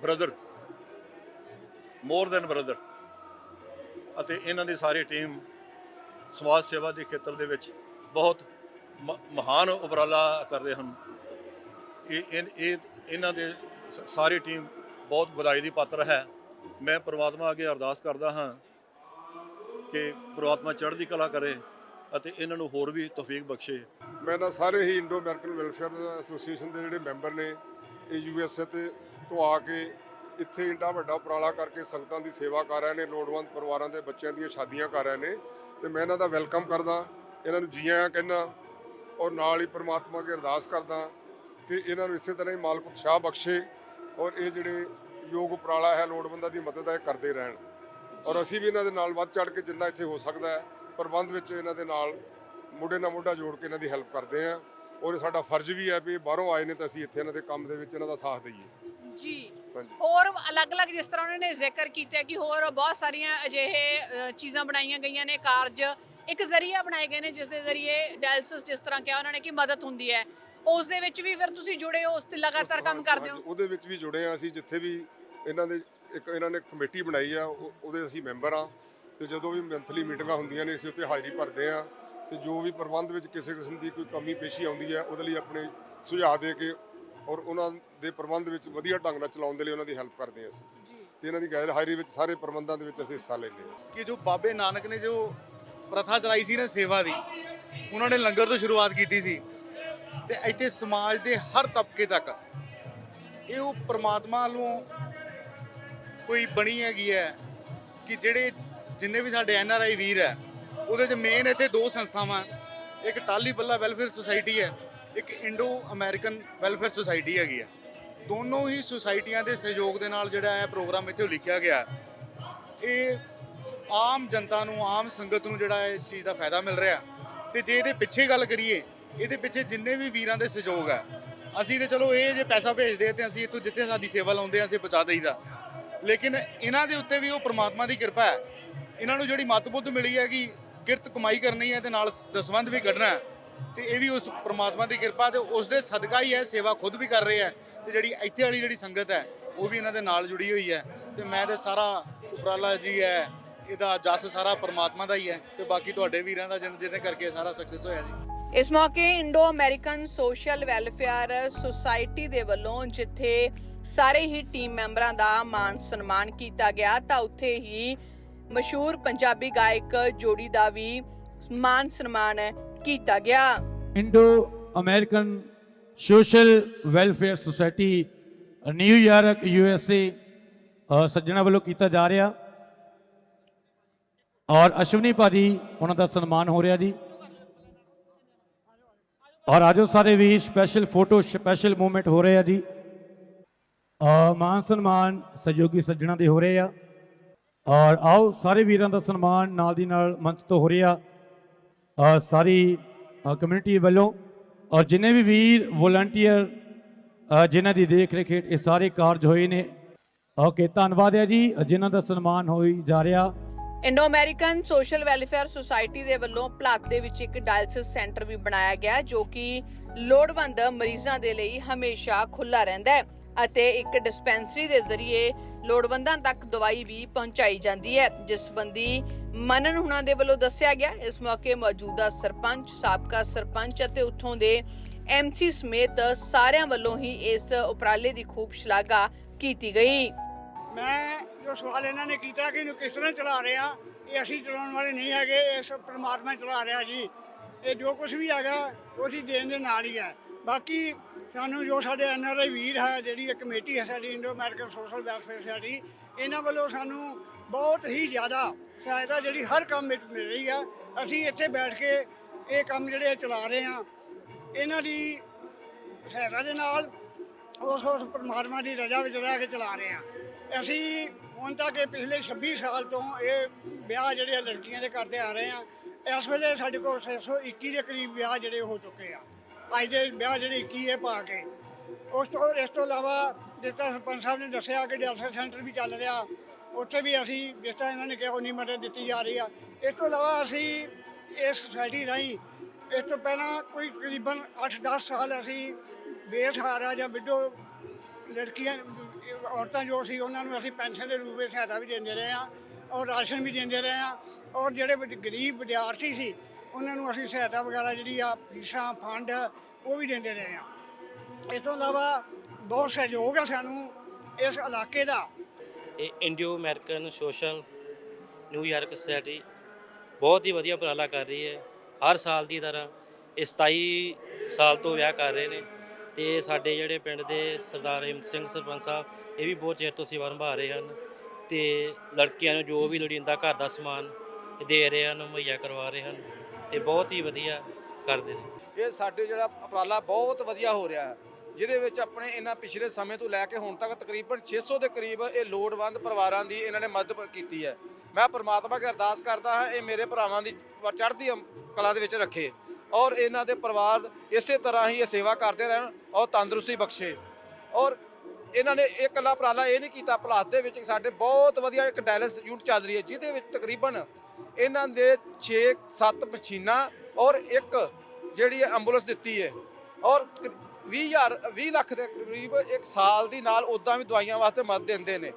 ਬ੍ਰਦਰ ਮੋਰ ਦੈਨ ਬ੍ਰਦਰ ਅਤੇ ਇਹਨਾਂ ਦੀ ਸਾਰੀ ਟੀਮ ਸਮਾਜ ਸੇਵਾ ਦੇ ਖੇਤਰ ਦੇ ਵਿੱਚ ਬਹੁਤ ਮ- ਮਹਾਨ ਉਪਰਾਲਾ ਕਰ ਰਹੇ ਹਨ। ਇਹ, ਇਹ- ਇਹਨਾਂ ਦੇ ਸਾਰੀ ਟੀਮ ਬਹੁਤ ਵਧਾਈ ਦੀ ਪਾਤਰ ਹੈ। ਮੈਂ ਪ੍ਰਮਾਤਮਾ ਅੱਗੇ ਅਰਦਾਸ ਕਰਦਾ ਹਾਂ ਕਿ ਪ੍ਰਮਾਤਮਾ ਚੜ੍ਹਦੀ ਕਲਾ ਕਰੇ ਅਤੇ ਇਹਨਾਂ ਨੂੰ ਹੋਰ ਵੀ ਤੌਫੀਕ ਬਖਸ਼ੇ। ਮੈਂ ਨਾ ਸਾਰੇ ਹੀ ਇੰਡੋ ਅਮਰੀਕਨ ਵੈਲਫੇਅਰ ਐਸੋਸੀਏਸ਼ਨ ਦੇ ਜਿਹੜੇ ਮੈਂਬਰ ਨੇ ਇਹ ਯੂਐਸਏ ਤੇ ਤੋਂ ਆ ਕੇ ਇੱਥੇ ਇੰਡਾ ਵੱਡਾ ਉਪਰਾਲਾ ਕਰਕੇ ਸੰਗਤਾਂ ਦੀ ਸੇਵਾ ਕਰ ਰਹੇ ਨੇ, ਲੋੜਵੰਦ ਪਰਿਵਾਰਾਂ ਦੇ ਬੱਚਿਆਂ ਦੀਆਂ ਸ਼ਾਦੀਆਂ ਕਰ ਰਹੇ ਨੇ ਤੇ ਮੈਂ ਇਹਨਾਂ ਦਾ ਵੈਲਕਮ ਕਰਦਾ, ਇਹਨਾਂ ਨੂੰ ਜੀ ਆਇਆਂ ਕਹਿੰਦਾ ਔਰ ਨਾਲ ਹੀ ਪ੍ਰਮਾਤਮਾ ਅੱਗੇ ਅਰਦਾਸ ਕਰਦਾ ਕਿ ਇਹਨਾਂ ਨੂੰ ਇਸੇ ਤਰ੍ਹਾਂ ਹੀ ਮਾਲਕ ਉਤਸ਼ਾਹ ਬਖਸ਼ੇ ਔਰ ਇਹ ਜਿਹੜੇ ਯੋਗ ਉਪਰਾਲਾ ਹੈ, ਲੋੜਵੰਦਾਂ ਦੀ ਮਦਦ ਹੈ, ਇਹ ਕਰਦੇ ਰਹਿਣ। ਔਰ ਅਸੀਂ ਵੀ ਇਹਨਾਂ ਦੇ ਨਾਲ ਵੱਧ ਚੜ ਕੇ ਜਿੰਨਾ ਇੱਥੇ ਹੋ ਸਕਦਾ ਹੈ, ਪ੍ਰਬੰਧ ਵਿੱਚ ਇਹਨਾਂ ਦੇ ਨਾਲ ਮੋਢੇ ਨਾਲ ਮੋਢਾ ਜੋੜ ਕੇ ਇਹਨਾਂ ਦੀ ਹੈਲਪ ਕਰਦੇ ਹਾਂ। ਔਰ ਇਹ ਸਾਡਾ ਫਰਜ਼ ਵੀ ਹੈ ਵੀ ਬਾਹਰੋਂ ਆਏ ਨੇ ਤਾਂ ਅਸੀਂ ਇੱਥੇ ਇਹਨਾਂ ਦੇ ਕੰਮ ਦੇ ਵਿੱਚ ਇਹਨਾਂ ਦਾ ਸਾਥ ਦਈਏ। ਜੀ। ਹਾਂਜੀ। ਹੋਰ ਅਲੱਗ-ਅਲੱਗ ਜਿਸ ਤਰ੍ਹਾਂ ਉਹਨਾਂ ਨੇ ਜ਼ਿਕਰ ਕੀਤਾ ਕਿ ਹੋਰ ਬਹੁਤ ਸਾਰੀਆਂ ਅਜਿਹੇ ਅ, ਚੀਜ਼ਾਂ ਬਣਾਈਆਂ ਗਈਆਂ ਨੇ ਕਾਰਜ ਇੱਕ ਜ਼ਰੀਆ ਬਣਾਏ ਗਏ ਨੇ ਜਿਸ ਦੇ ਜ਼ਰੀਏ ਡਾਇਲਸਿਸ ਜਿਸ ਤਰ੍ਹਾਂ ਕਿਹਾ ਉਹਨਾਂ ਨੇ ਕਿ ਮਦਦ ਹੁੰਦੀ ਹੈ। ਉਸ ਦੇ ਵਿੱਚ ਵੀ ਫਿਰ ਤੁਸੀਂ ਜੁੜੇ ਹੋ ਉਸ ਤੇ ਲਗਾਤਾਰ ਕੰਮ ਕਰਦੇ ਹੋ? ਹਾਂਜੀ, ਉਹਦੇ ਵਿੱਚ ਵੀ ਜੁੜੇ ਆ ਅਸੀਂ ਜਿੱਥੇ ਵੀ ਇਹਨਾਂ ਦੇ ਇੱਕ ਇਹਨਾਂ ਨੇ ਕਮੇਟੀ ਬਣਾਈ ਆ ਉਹ- ਉਹਦੇ ਅਸੀਂ ਮੈਂਬਰ ਆ ਤੇ ਜਦੋਂ ਵੀ ਮੰਥਲੀ ਮੀਟਿੰਗਾਂ ਹੁੰਦੀਆਂ ਨੇ ਅਸੀਂ ਉੱਥੇ ਹਾਜ਼ਰੀ ਭਰਦੇ ਆ ਤੇ ਜੋ ਵੀ ਪ੍ਰਬੰਧ ਵਿੱਚ ਕਿਸੇ ਕਿਸਮ ਦੀ ਕੋਈ ਕਮੀ ਪੇਸ਼ੀ ਆਉਂਦੀ ਹੈ ਉਹਦੇ ਲਈ ਆਪਣੇ ਸੁਝਾਅ ਦੇ ਕੇ ਔਰ ਉਹਨਾਂ ਦੇ ਪ੍ਰਬੰਧ ਵਿੱਚ ਵਧੀਆ ਢੰਗ ਨਾਲ ਚਲਾਉਣ ਦੇ ਲਈ ਉਹਨਾਂ ਦੀ ਹੈਲਪ ਕਰਦੇ ਆ ਅਸੀਂ। ਤੇ ਇਹਨਾਂ ਦੀ ਗੈਰ ਹਾਜ਼ਰੀ ਵਿੱਚ ਸਾਰੇ ਪ੍ਰਬੰਧਾਂ ਦੇ ਵਿੱਚ ਅਸੀਂ ਹਿੱਸਾ ਲੈਂਦੇ ਹਾਂ। ਕਿ ਜੋ ਬਾਬੇ ਨਾਨਕ ਨੇ ਜੋ ਪ੍ਰਥਾ ਚਲਾਈ ਸੀ ਨਾ ਸੇਵਾ ਦੀ ਉਹਨਾਂ ਨੇ ਲੰਗਰ ਤੋਂ ਸ਼ੁਰੂਆਤ ਕੀਤੀ ਸੀ ਤੇ ਇੱਥੇ ਸਮਾਜ ਦੇ ਹਰ ਤਬਕੇ ਤੱਕ ਇਹ ਉਹ ਪ੍ਰਮਾਤਮਾ ਵੱਲੋਂ ਕੋਈ ਬਣੀ ਹੈਗੀ ਹੈ ਕਿ ਜਿਹੜੇ ਜਿੰਨੇ ਵੀ ਸਾਡੇ ਐਨ ਆਰ ਆਈ ਵੀਰ ਹੈ ਉਹਦੇ 'ਚ ਮੇਨ ਇੱਥੇ ਦੋ ਸੰਸਥਾਵਾਂ ਇੱਕ ਟਾਲੀ ਬੱਲਾ ਵੈਲਫੇਅਰ ਸੁਸਾਇਟੀ ਹੈ, ਇੱਕ ਇੰਡੋ ਅਮਰੀਕਨ ਵੈਲਫੇਅਰ ਸੁਸਾਇਟੀ ਹੈਗੀ ਹੈ। ਦੋਨੋਂ ਹੀ ਸੁਸਾਇਟੀਆਂ ਦੇ ਸਹਿਯੋਗ ਦੇ ਨਾਲ ਜਿਹੜਾ ਹੈ ਪ੍ਰੋਗਰਾਮ ਇੱਥੇ ਲਿਖਿਆ ਗਿਆ ਇਹ ਆਮ ਜਨਤਾ ਨੂੰ, ਆਮ ਸੰਗਤ ਨੂੰ ਜਿਹੜਾ ਇਸ ਚੀਜ਼ ਦਾ ਫਾਇਦਾ ਮਿਲ ਰਿਹਾ ਤੇ ਜੇ ਇਹਦੇ ਪਿੱਛੇ ਗੱਲ ਕਰੀਏ, ਇਹਦੇ ਪਿੱਛੇ ਜਿੰਨੇ ਵੀ ਵੀਰਾਂ ਦੇ ਸਹਿਯੋਗ ਹੈ, ਅਸੀਂ ਤੇ ਚਲੋ ਇਹ ਜੇ ਪੈਸਾ ਭੇਜਦੇ ਤੇ ਅਸੀਂ ਇੱਥੋਂ ਜਿੱਥੇ ਸਾਡੀ ਸੇਵਾ ਲਾਉਂਦੇ ਆ, ਅਸੀਂ ਪਹੁੰਚਾ ਦਈਦਾ। ਲੇਕਿਨ ਇਹਨਾਂ ਦੇ ਉੱਤੇ ਵੀ ਉਹ ਪ੍ਰਮਾਤਮਾ ਦੀ ਕਿਰਪਾ ਹੈ। ਇਹਨਾਂ ਨੂੰ ਜਿਹੜੀ ਮੱਤ ਬੁੱਧ ਮਿਲੀ ਹੈ ਕਿ ਕਿਰਤ ਕਮਾਈ ਕਰਨੀ ਹੈ ਤੇ ਨਾਲ ਦਸਵੰਧ ਵੀ ਕੱਢਣਾ ਹੈ। ਤੇ ਇਹ ਵੀ ਉਸ ਪ੍ਰਮਾਤਮਾ ਦੀ ਕਿਰਪਾ ਤੇ ਉਸ ਦੇ ਸਦਕਾ ਹੀ ਹੈ ਸੇਵਾ ਖੁਦ ਵੀ ਕਰ ਰਹੇ ਹੈ। ਤੇ ਜਿਹੜੀ ਇੱਥੇ ਵਾਲੀ ਜਿਹੜੀ ਸੰਗਤ ਹੈ, ਉਹ ਵੀ ਇਹਨਾਂ ਦੇ ਨਾਲ ਜੁੜੀ ਹੋਈ ਹੈ। ਤੇ ਮੈਂ ਤੇ ਸਾਰਾ ਉਪਰਾਲਾ ਜੀ ਹੈ, ਇਹਦਾ ਜਸ ਸਾਰਾ ਪ੍ਰਮਾਤਮਾ ਦਾ ਹੀ ਹੈ ਤੇ ਬਾਕੀ ਤੁਹਾਡੇ ਵੀਰਾਂ ਦਾ ਜਿਹਦੇ ਕਰਕੇ ਸਾਰਾ ਸਕਸੈਸ ਹੋਇਆ ਜੀ। ਇਸ ਮੌਕੇ Indo American social welfare society ਦੇ ਵੱਲੋਂ ਜਿੱਥੇ ਸਾਰੇ ਹੀ ਟੀਮ ਮੈਂਬਰਾਂ ਦਾ ਮਾਨ ਸਨਮਾਨ ਕੀਤਾ ਗਿਆ, ਤਾਂ ਉੱਥੇ ਹੀ ਮਸ਼ਹੂਰ ਪੰਜਾਬੀ ਗਾਇਕ ਜੋੜੀ ਦਾ ਵੀ ਮਾਨ ਸਨਮਾਨ ਕੀਤਾ ਗਿਆ। Indo American social welfare society New York U S A ਸੱਜਣਾ ਵੱਲੋਂ ਕੀਤਾ ਜਾ ਰਿਹਾ। ਔਰ ਅਸ਼ਵਨੀ ਭਾਜੀ, ਉਹਨਾਂ ਦਾ ਸਨਮਾਨ ਹੋ ਰਿਹਾ ਜੀ। ਔਰ ਆਜੋ ਸਾਰੇ ਵੀ ਸਪੈਸ਼ਲ ਫੋਟੋ ਸਪੈਸ਼ਲ ਮੂਵਮੈਂਟ ਹੋ ਰਹੇ ਆ ਜੀ। ਮਾਨ ਸਨਮਾਨ ਸਹਿਯੋਗੀ ਸੱਜਣਾ ਦੇ ਹੋ ਰਹੇ ਆ। ਔਰ ਆਓ ਸਾਰੇ ਵੀਰਾਂ ਦਾ ਸਨਮਾਨ ਨਾਲ ਦੀ ਨਾਲ ਮੰਚ ਤੋਂ ਹੋ ਰਿਹਾ ਸਾਰੀ ਕਮਿਊਨਿਟੀ ਵੱਲੋਂ। ਔਰ ਜਿੰਨੇ ਵੀ ਵੀਰ ਵੋਲੰਟੀਅਰ ਜਿਨ੍ਹਾਂ ਦੀ ਦੇਖ ਰੇਖ ਇਹ ਸਾਰੇ ਕਾਰਜ ਹੋਏ ਨੇ, ਓਕੇ, ਧੰਨਵਾਦ ਹੈ ਜੀ, ਜਿਨ੍ਹਾਂ ਦਾ ਸਨਮਾਨ ਹੋਈ ਜਾ ਰਿਹਾ। Indo American social welfare society ਦੇ ਵੱਲੋਂ ਭਲਾਤ ਦੇ ਵਿੱਚ ਇੱਕ ਡਾਇਲਸਿਸ ਸੈਂਟਰ ਵੀ ਬਣਾਇਆ ਗਿਆ, ਜੋ ਕਿ ਲੋੜਵੰਦ ਮਰੀਜ਼ਾਂ ਦੇ ਲਈ ਹਮੇਸ਼ਾ ਖੁੱਲਾ ਰਹਿੰਦਾ ਹੈ ਅਤੇ ਇੱਕ ਡਿਸਪੈਂਸਰੀ ਦੇ ਜ਼ਰੀਏ ਲੋੜਵੰਦਾਂ ਤੱਕ ਦਵਾਈ ਵੀ ਪਹੁੰਚਾਈ ਜਾਂਦੀ ਹੈ, ਜਿਸ ਸੰਬੰਧੀ ਮਨਨ ਹੁਣਾਂ ਦੇ ਵੱਲੋਂ ਦੱਸਿਆ ਗਿਆ। ਇਸ ਮੌਕੇ ਮੌਜੂਦਾ ਸਰਪੰਚ, ਸਾਬਕਾ ਸਰਪੰਚ ਅਤੇ ਉੱਥੋਂ ਦੇ ਐਮਸੀ ਸਮੇਤ ਸਾਰਿਆਂ ਵੱਲੋਂ ਹੀ ਇਸ ਉਪਰਾਲੇ ਦੀ ਖੂਬ ਸ਼ਲਾਘਾ ਕੀਤੀ ਗਈ। ਮੈਂ ਜੋ ਸਵਾਲ ਇਹਨਾਂ ਨੇ ਕੀਤਾ ਕਿ ਇਹਨੂੰ ਕਿਸ ਤਰ੍ਹਾਂ ਚਲਾ ਰਹੇ ਆ ਇਹ ਅਸੀਂ ਚਲਾਉਣ ਵਾਲੇ ਨਹੀਂ ਹੈਗੇ ਇਸ ਪ੍ਰਮਾਤਮਾ ਚਲਾ ਰਿਹਾ ਜੀ। ਇਹ ਜੋ ਕੁਝ ਵੀ ਹੈਗਾ, ਉਹ ਅਸੀਂ ਦੇਣ ਦੇ ਨਾਲ ਹੀ ਹੈ। ਬਾਕੀ ਸਾਨੂੰ ਜੋ ਸਾਡੇ ਐੱਨ ਆਰ ਆਈ ਵੀਰ ਹੈ, ਜਿਹੜੀ ਇੱਕ ਕਮੇਟੀ ਹੈ ਸਾਡੀ ਇੰਡੋ ਅਮਰੀਕਨ ਸੋਸ਼ਲ ਵੈਲਫੇਅਰ ਸਾਡੀ, ਇਹਨਾਂ ਵੱਲੋਂ ਸਾਨੂੰ ਬਹੁਤ ਹੀ ਜ਼ਿਆਦਾ ਸਹਾਇਤਾ ਜਿਹੜੀ ਹਰ ਕੰਮ ਵਿੱਚ ਮਿਲ ਰਹੀ ਆ। ਅਸੀਂ ਇੱਥੇ ਬੈਠ ਕੇ ਇਹ ਕੰਮ ਜਿਹੜੇ ਚਲਾ ਰਹੇ ਆ ਇਹਨਾਂ ਦੀ ਸਹਾਇਤਾ ਦੇ ਨਾਲ ਉਸ ਉਸ ਪਰਮਾਤਮਾ ਦੀ ਰਜ਼ਾ ਵਿੱਚ ਰਹਿ ਕੇ ਚਲਾ ਰਹੇ ਆ ਅਸੀਂ ਹੁਣ ਤੱਕ ਇਹ ਪਿਛਲੇ 26 ਸਾਲ ਤੋਂ ਇਹ ਵਿਆਹ ਜਿਹੜੇ ਆ ਲੜਕੀਆਂ ਦੇ ਕਰਦੇ ਆ ਰਹੇ ਆ ਇਸ ਵੇਲੇ ਸਾਡੇ ਕੋਲ 621 ਦੇ ਕਰੀਬ ਵਿਆਹ ਜਿਹੜੇ ਹੋ ਚੁੱਕੇ ਆ। ਅੱਜ ਦੇ ਵਿਆਹ ਜਿਹੜੇ 21 ਹੈ ਪਾ ਕੇ। ਉਸ ਤੋਂ ਇਸ ਤੋਂ ਇਲਾਵਾ ਜਿਸ ਤਰ੍ਹਾਂ ਸਰਪੰਚ ਸਾਹਿਬ ਨੇ ਦੱਸਿਆ ਕਿ ਡਾਇਲਸਿਸ ਸੈਂਟਰ ਵੀ ਚੱਲ ਰਿਹਾ। ਉੱਥੇ ਵੀ ਅਸੀਂ ਜਿਸ ਤਰ੍ਹਾਂ ਇਹਨਾਂ ਨੇ ਕਿਹਾ ਉਨੀ ਮਦਦ ਦਿੱਤੀ ਜਾ ਰਹੀ ਆ। ਇਸ ਤੋਂ ਇਲਾਵਾ ਅਸੀਂ ਇਸ ਸੁਸਾਇਟੀ ਰਾਹੀਂ ਇਸ ਤੋਂ ਪਹਿਲਾਂ ਕੋਈ ਤਕਰੀਬਨ 8-10 ਸਾਲ ਅਸੀਂ ਬੇਸਹਾਰਾ ਜਾਂ ਵਿਡੋ ਲੜਕੀਆਂ, ਔਰਤਾਂ ਜੋ ਸੀ ਉਹਨਾਂ ਨੂੰ ਅਸੀਂ ਪੈਨਸ਼ਨ ਦੇ ਰੂਪ ਵਿੱਚ ਸਹਾਇਤਾ ਵੀ ਦਿੰਦੇ ਰਹੇ ਹਾਂ ਔਰ ਰਾਸ਼ਨ ਵੀ ਦਿੰਦੇ ਰਹੇ ਹਾਂ। ਔਰ ਜਿਹੜੇ ਗਰੀਬ ਵਿਦਿਆਰਥੀ ਸੀ ਉਹਨਾਂ ਨੂੰ ਅਸੀਂ ਸਹਾਇਤਾ ਵਗੈਰਾ ਜਿਹੜੀ ਆ, ਫੀਸਾਂ, ਫੰਡ ਉਹ ਵੀ ਦਿੰਦੇ ਰਹੇ ਹਾਂ। ਇਸ ਤੋਂ ਇਲਾਵਾ ਬਹੁਤ ਸਹਿਯੋਗ ਆ ਸਾਨੂੰ ਇਸ ਇਲਾਕੇ ਦਾ। ਇਹ Indo American social New York society ਬਹੁਤ ਹੀ ਵਧੀਆ ਉਪਰਾਲਾ ਕਰ ਰਹੀ ਹੈ। ਹਰ ਸਾਲ ਦੀ ਤਰ੍ਹਾਂ ਇਹ 27 ਸਾਲ ਤੋਂ ਵਿਆਹ ਕਰ ਰਹੇ ਨੇ ਤੇ ਸਾਡੇ ਜਿਹੜੇ ਪਿੰਡ ਦੇ ਸਰਦਾਰ ਹਿੰਮਤ ਸਿੰਘ ਸਰਪੰਚ ਸਾਹਿਬ, ਇਹ ਵੀ ਬਹੁਤ ਚਿਰ ਤੋਂ ਸੇਵਾ ਨਿਭਾ ਰਹੇ ਹਨ ਤੇ ਲੜਕੀਆਂ ਨੂੰ ਜੋ ਵੀ ਲੋੜੀਂਦਾ ਘਰ ਦਾ ਸਮਾਨ ਦੇ ਰਹੇ ਹਨ, ਮੁਹੱਈਆ ਕਰਵਾ ਰਹੇ ਹਨ। ਤੇ ਬਹੁਤ ਹੀ ਵਧੀਆ ਕਰਦੇ ਨੇ। ਇਹ ਸਾਡੇ ਜਿਹੜਾ ਉਪਰਾਲਾ ਬਹੁਤ ਵਧੀਆ ਹੋ ਰਿਹਾ ਹੈ, ਜਿਹਦੇ ਵਿੱਚ ਆਪਣੇ ਇਹਨਾਂ ਪਿਛਲੇ ਸਮੇਂ ਤੋਂ ਲੈ ਕੇ ਹੁਣ ਤੱਕ ਤਕਰੀਬਨ 600 ਦੇ ਕਰੀਬ ਇਹ ਲੋੜਵੰਦ ਪਰਿਵਾਰਾਂ ਦੀ ਇਹਨਾਂ ਨੇ ਮਦਦ ਕੀਤੀ ਹੈ। ਮੈਂ ਪ੍ਰਮਾਤਮਾ ਅੱਗੇ ਅਰਦਾਸ ਕਰਦਾ ਹਾਂ, ਇਹ ਮੇਰੇ ਭਰਾਵਾਂ ਦੀ ਚੜ੍ਹਦੀ ਕਲਾ ਦੇ ਵਿੱਚ ਰੱਖੇ ਔਰ ਇਹਨਾਂ ਦੇ ਪਰਿਵਾਰ ਇਸੇ ਤਰ੍ਹਾਂ ਹੀ ਇਹ ਸੇਵਾ ਕਰਦੇ ਰਹਿਣ ਔਰ ਤੰਦਰੁਸਤੀ ਬਖਸ਼ੇ। ਔਰ ਇਹਨਾਂ ਨੇ ਇਹ ਇਕੱਲਾ ਉਪਰਾਲਾ ਇਹ ਨਹੀਂ ਕੀਤਾ, ਭਲਾਤ ਦੇ ਵਿੱਚ ਸਾਡੇ ਬਹੁਤ ਵਧੀਆ ਇੱਕ ਡਾਇਲਿਸ ਯੂਨਿਟ ਚੱਲ ਰਹੀ ਹੈ, ਜਿਹਦੇ ਵਿੱਚ ਤਕਰੀਬਨ ਇਹਨਾਂ ਦੇ 6-7 ਮਸ਼ੀਨਾਂ ਔਰ ਇੱਕ ਜਿਹੜੀ ਐਂਬੂਲੈਂਸ ਦਿੱਤੀ ਹੈ। ਔਰ 20000 20 ਲੱਖ ਦੇ ਕਰੀਬ ਇੱਕ ਸਾਲ ਦੀ ਨਾਲ ਉਦਾਂ ਵੀ ਦਵਾਈਆਂ ਵਾਸਤੇ ਮਦਦ ਦਿੰਦੇ ਨੇ।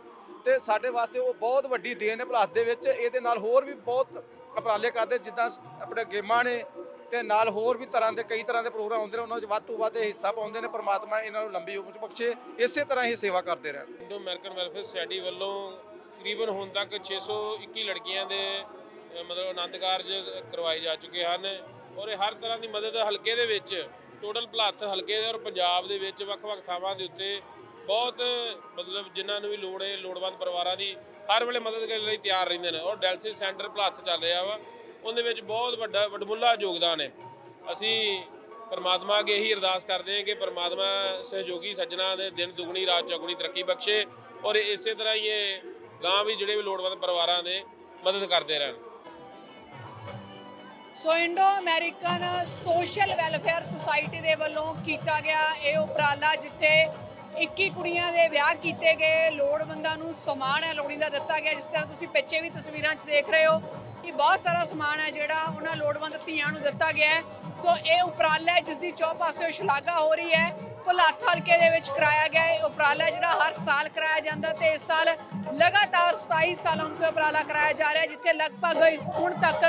ਤੇ ਸਾਡੇ ਵਾਸਤੇ ਉਹ ਬਹੁਤ ਵੱਡੀ ਦੇਣ ਹੈ ਭਲਾਤ ਦੇ ਵਿੱਚ। ਇਹਦੇ ਨਾਲ ਹੋਰ ਵੀ ਬਹੁਤ ਉਪਰਾਲੇ ਕਰਦੇ, ਜਿੱਦਾਂ ਆਪਣੇ ਗੇਮਾਂ ਨੇ ਤੇ ਨਾਲ ਹੋਰ ਵੀ ਤਰ੍ਹਾਂ ਦੇ, ਕਈ ਤਰ੍ਹਾਂ ਦੇ ਪ੍ਰੋਗਰਾਮ ਹੁੰਦੇ ਨੇ, ਉਹਨਾਂ ਵਿੱਚ ਵੱਧ ਤੋਂ ਵੱਧ ਇਹ ਹਿੱਸਾ ਪਾਉਂਦੇ ਨੇ, ਪ੍ਰਮਾਤਮਾ ਇਹਨਾਂ ਨੂੰ ਲੰਬੀ ਉਮਰ ਬਖਸ਼ੇ, ਇਸੇ ਤਰ੍ਹਾਂ ਹੀ ਸੇਵਾ ਕਰਦੇ ਰਹਿਣ। ਇੰਡੋ ਅਮਰੀਕਨ ਵੈਲਫੇਅਰ ਸੋਸਾਇਟੀ ਵੱਲੋਂ ਤਕਰੀਬਨ ਹੁਣ ਤੱਕ 621 ਲੜਕੀਆਂ ਦੇ ਮਤਲਬ ਆਨੰਦ ਕਾਰਜ ਕਰਵਾਏ ਜਾ ਚੁੱਕੇ ਹਨ ਔਰ ਇਹ ਹਰ ਤਰ੍ਹਾਂ ਦੀ ਮਦਦ ਹਲਕੇ ਦੇ ਵਿੱਚ ਟੋਟਲ ਭਲਾਤ ਹਲਕੇ ਦੇ ਔਰ ਪੰਜਾਬ ਦੇ ਵਿੱਚ ਵੱਖ-ਵੱਖ ਥਾਵਾਂ ਦੇ ਉੱਤੇ ਬਹੁਤ ਮਤਲਬ ਜਿਨ੍ਹਾਂ ਨੂੰ ਵੀ ਲੋੜ ਹੈ, ਲੋੜਵੰਦ ਪਰਿਵਾਰਾਂ ਦੀ ਹਰ ਵੇਲੇ ਮਦਦ ਕਰਨ ਲਈ ਤਿਆਰ ਰਹਿੰਦੇ ਨੇ ਔਰ ਡਾਇਲਸਿਸ ਸੈਂਟਰ ਭਲਾਤ ਚੱਲ ਰਿਹਾ ਵਾ, ਉਹਦੇ ਵਿੱਚ ਬਹੁਤ ਵੱਡਾ ਵਡਮੁੱਲਾ ਯੋਗਦਾਨ ਹੈ। ਅਸੀਂ ਪਰਮਾਤਮਾ ਅੱਗੇ ਇਹੀ ਅਰਦਾਸ ਕਰਦੇ ਹਾਂ ਕਿ ਪਰਮਾਤਮਾ ਸਹਿਯੋਗੀ ਸੱਜਣਾ ਦੇ ਦਿਨ ਦੁਗਣੀ, ਰਾਤ ਚੌਗਣੀ ਤਰੱਕੀ ਬਖਸ਼ੇ ਔਰ ਇਸੇ ਤਰ੍ਹਾਂ ਹੀ ਇਹ ਗਾਂ ਵੀ ਜਿਹੜੇ ਵੀ ਲੋੜਵੰਦ ਪਰਿਵਾਰਾਂ ਦੇ ਮਦਦ ਕਰਦੇ ਰਹਿਣ। So Indo American social welfare society ਦੇ ਵੱਲੋਂ ਕੀਤਾ ਗਿਆ ਇਹ ਉਪਰਾਲਾ, ਜਿੱਥੇ 21 ਕੁੜੀਆਂ ਦੇ ਵਿਆਹ ਕੀਤੇ ਗਏ। ਲੋੜਵੰਦਾਂ ਨੂੰ ਸਮਾਨ ਹੈ, ਲੋੜੀਂਦਾ ਦਿੱਤਾ ਗਿਆ, ਜਿਸ ਤਰ੍ਹਾਂ ਤੁਸੀਂ ਪਿੱਛੇ ਵੀ ਤਸਵੀਰਾਂ 'ਚ ਦੇਖ ਰਹੇ ਹੋ ਕਿ ਬਹੁਤ ਸਾਰਾ ਸਮਾਨ ਹੈ ਜਿਹੜਾ ਉਹਨਾਂ ਲੋੜਵੰਦ ਧੀਆਂ ਨੂੰ ਦਿੱਤਾ ਗਿਆ ਹੈ। ਸੋ ਇਹ ਉਪਰਾਲਾ ਹੈ, ਜਿਸ ਦੀ ਚੌ ਪਾਸੇ ਸ਼ਲਾਘਾ ਹੋ ਰਹੀ ਹੈ। ਭੁਲਾਥ ਹਲਕੇ ਦੇ ਵਿੱਚ ਕਰਾਇਆ ਗਿਆ ਇਹ ਉਪਰਾਲਾ, ਜਿਹੜਾ ਹਰ ਸਾਲ ਕਰਾਇਆ ਜਾਂਦਾ ਤੇ ਇਸ ਸਾਲ ਲਗਾਤਾਰ 27 ਸਾਲਾਂ ਤੋਂ ਉਪਰਾਲਾ ਕਰਾਇਆ ਜਾ ਰਿਹਾ, ਜਿੱਥੇ ਲਗਭਗ ਇਸ ਹੁਣ ਤੱਕ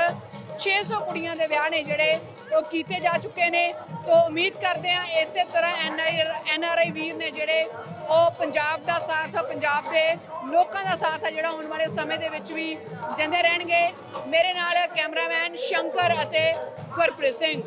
600 ਕੁੜੀਆਂ ਦੇ ਵਿਆਹ ਨੇ ਜਿਹੜੇ ਉਹ ਕੀਤੇ ਜਾ ਚੁੱਕੇ ਨੇ। ਸੋ ਉਮੀਦ ਕਰਦੇ ਹਾਂ ਇਸੇ ਤਰ੍ਹਾਂ ਐਨ ਆਰ ਆਈ ਵੀਰ ਨੇ ਜਿਹੜੇ ਉਹ ਪੰਜਾਬ ਦਾ ਸਾਥ, ਪੰਜਾਬ ਦੇ ਲੋਕਾਂ ਦਾ ਸਾਥ ਹੈ ਜਿਹੜਾ ਆਉਣ ਵਾਲੇ ਸਮੇਂ ਦੇ ਵਿੱਚ ਵੀ ਦਿੰਦੇ ਰਹਿਣਗੇ। ਮੇਰੇ ਨਾਲ ਕੈਮਰਾਮੈਨ ਸ਼ੰਕਰ ਅਤੇ ਗੁਰਪ੍ਰੀਤ ਸਿੰਘ।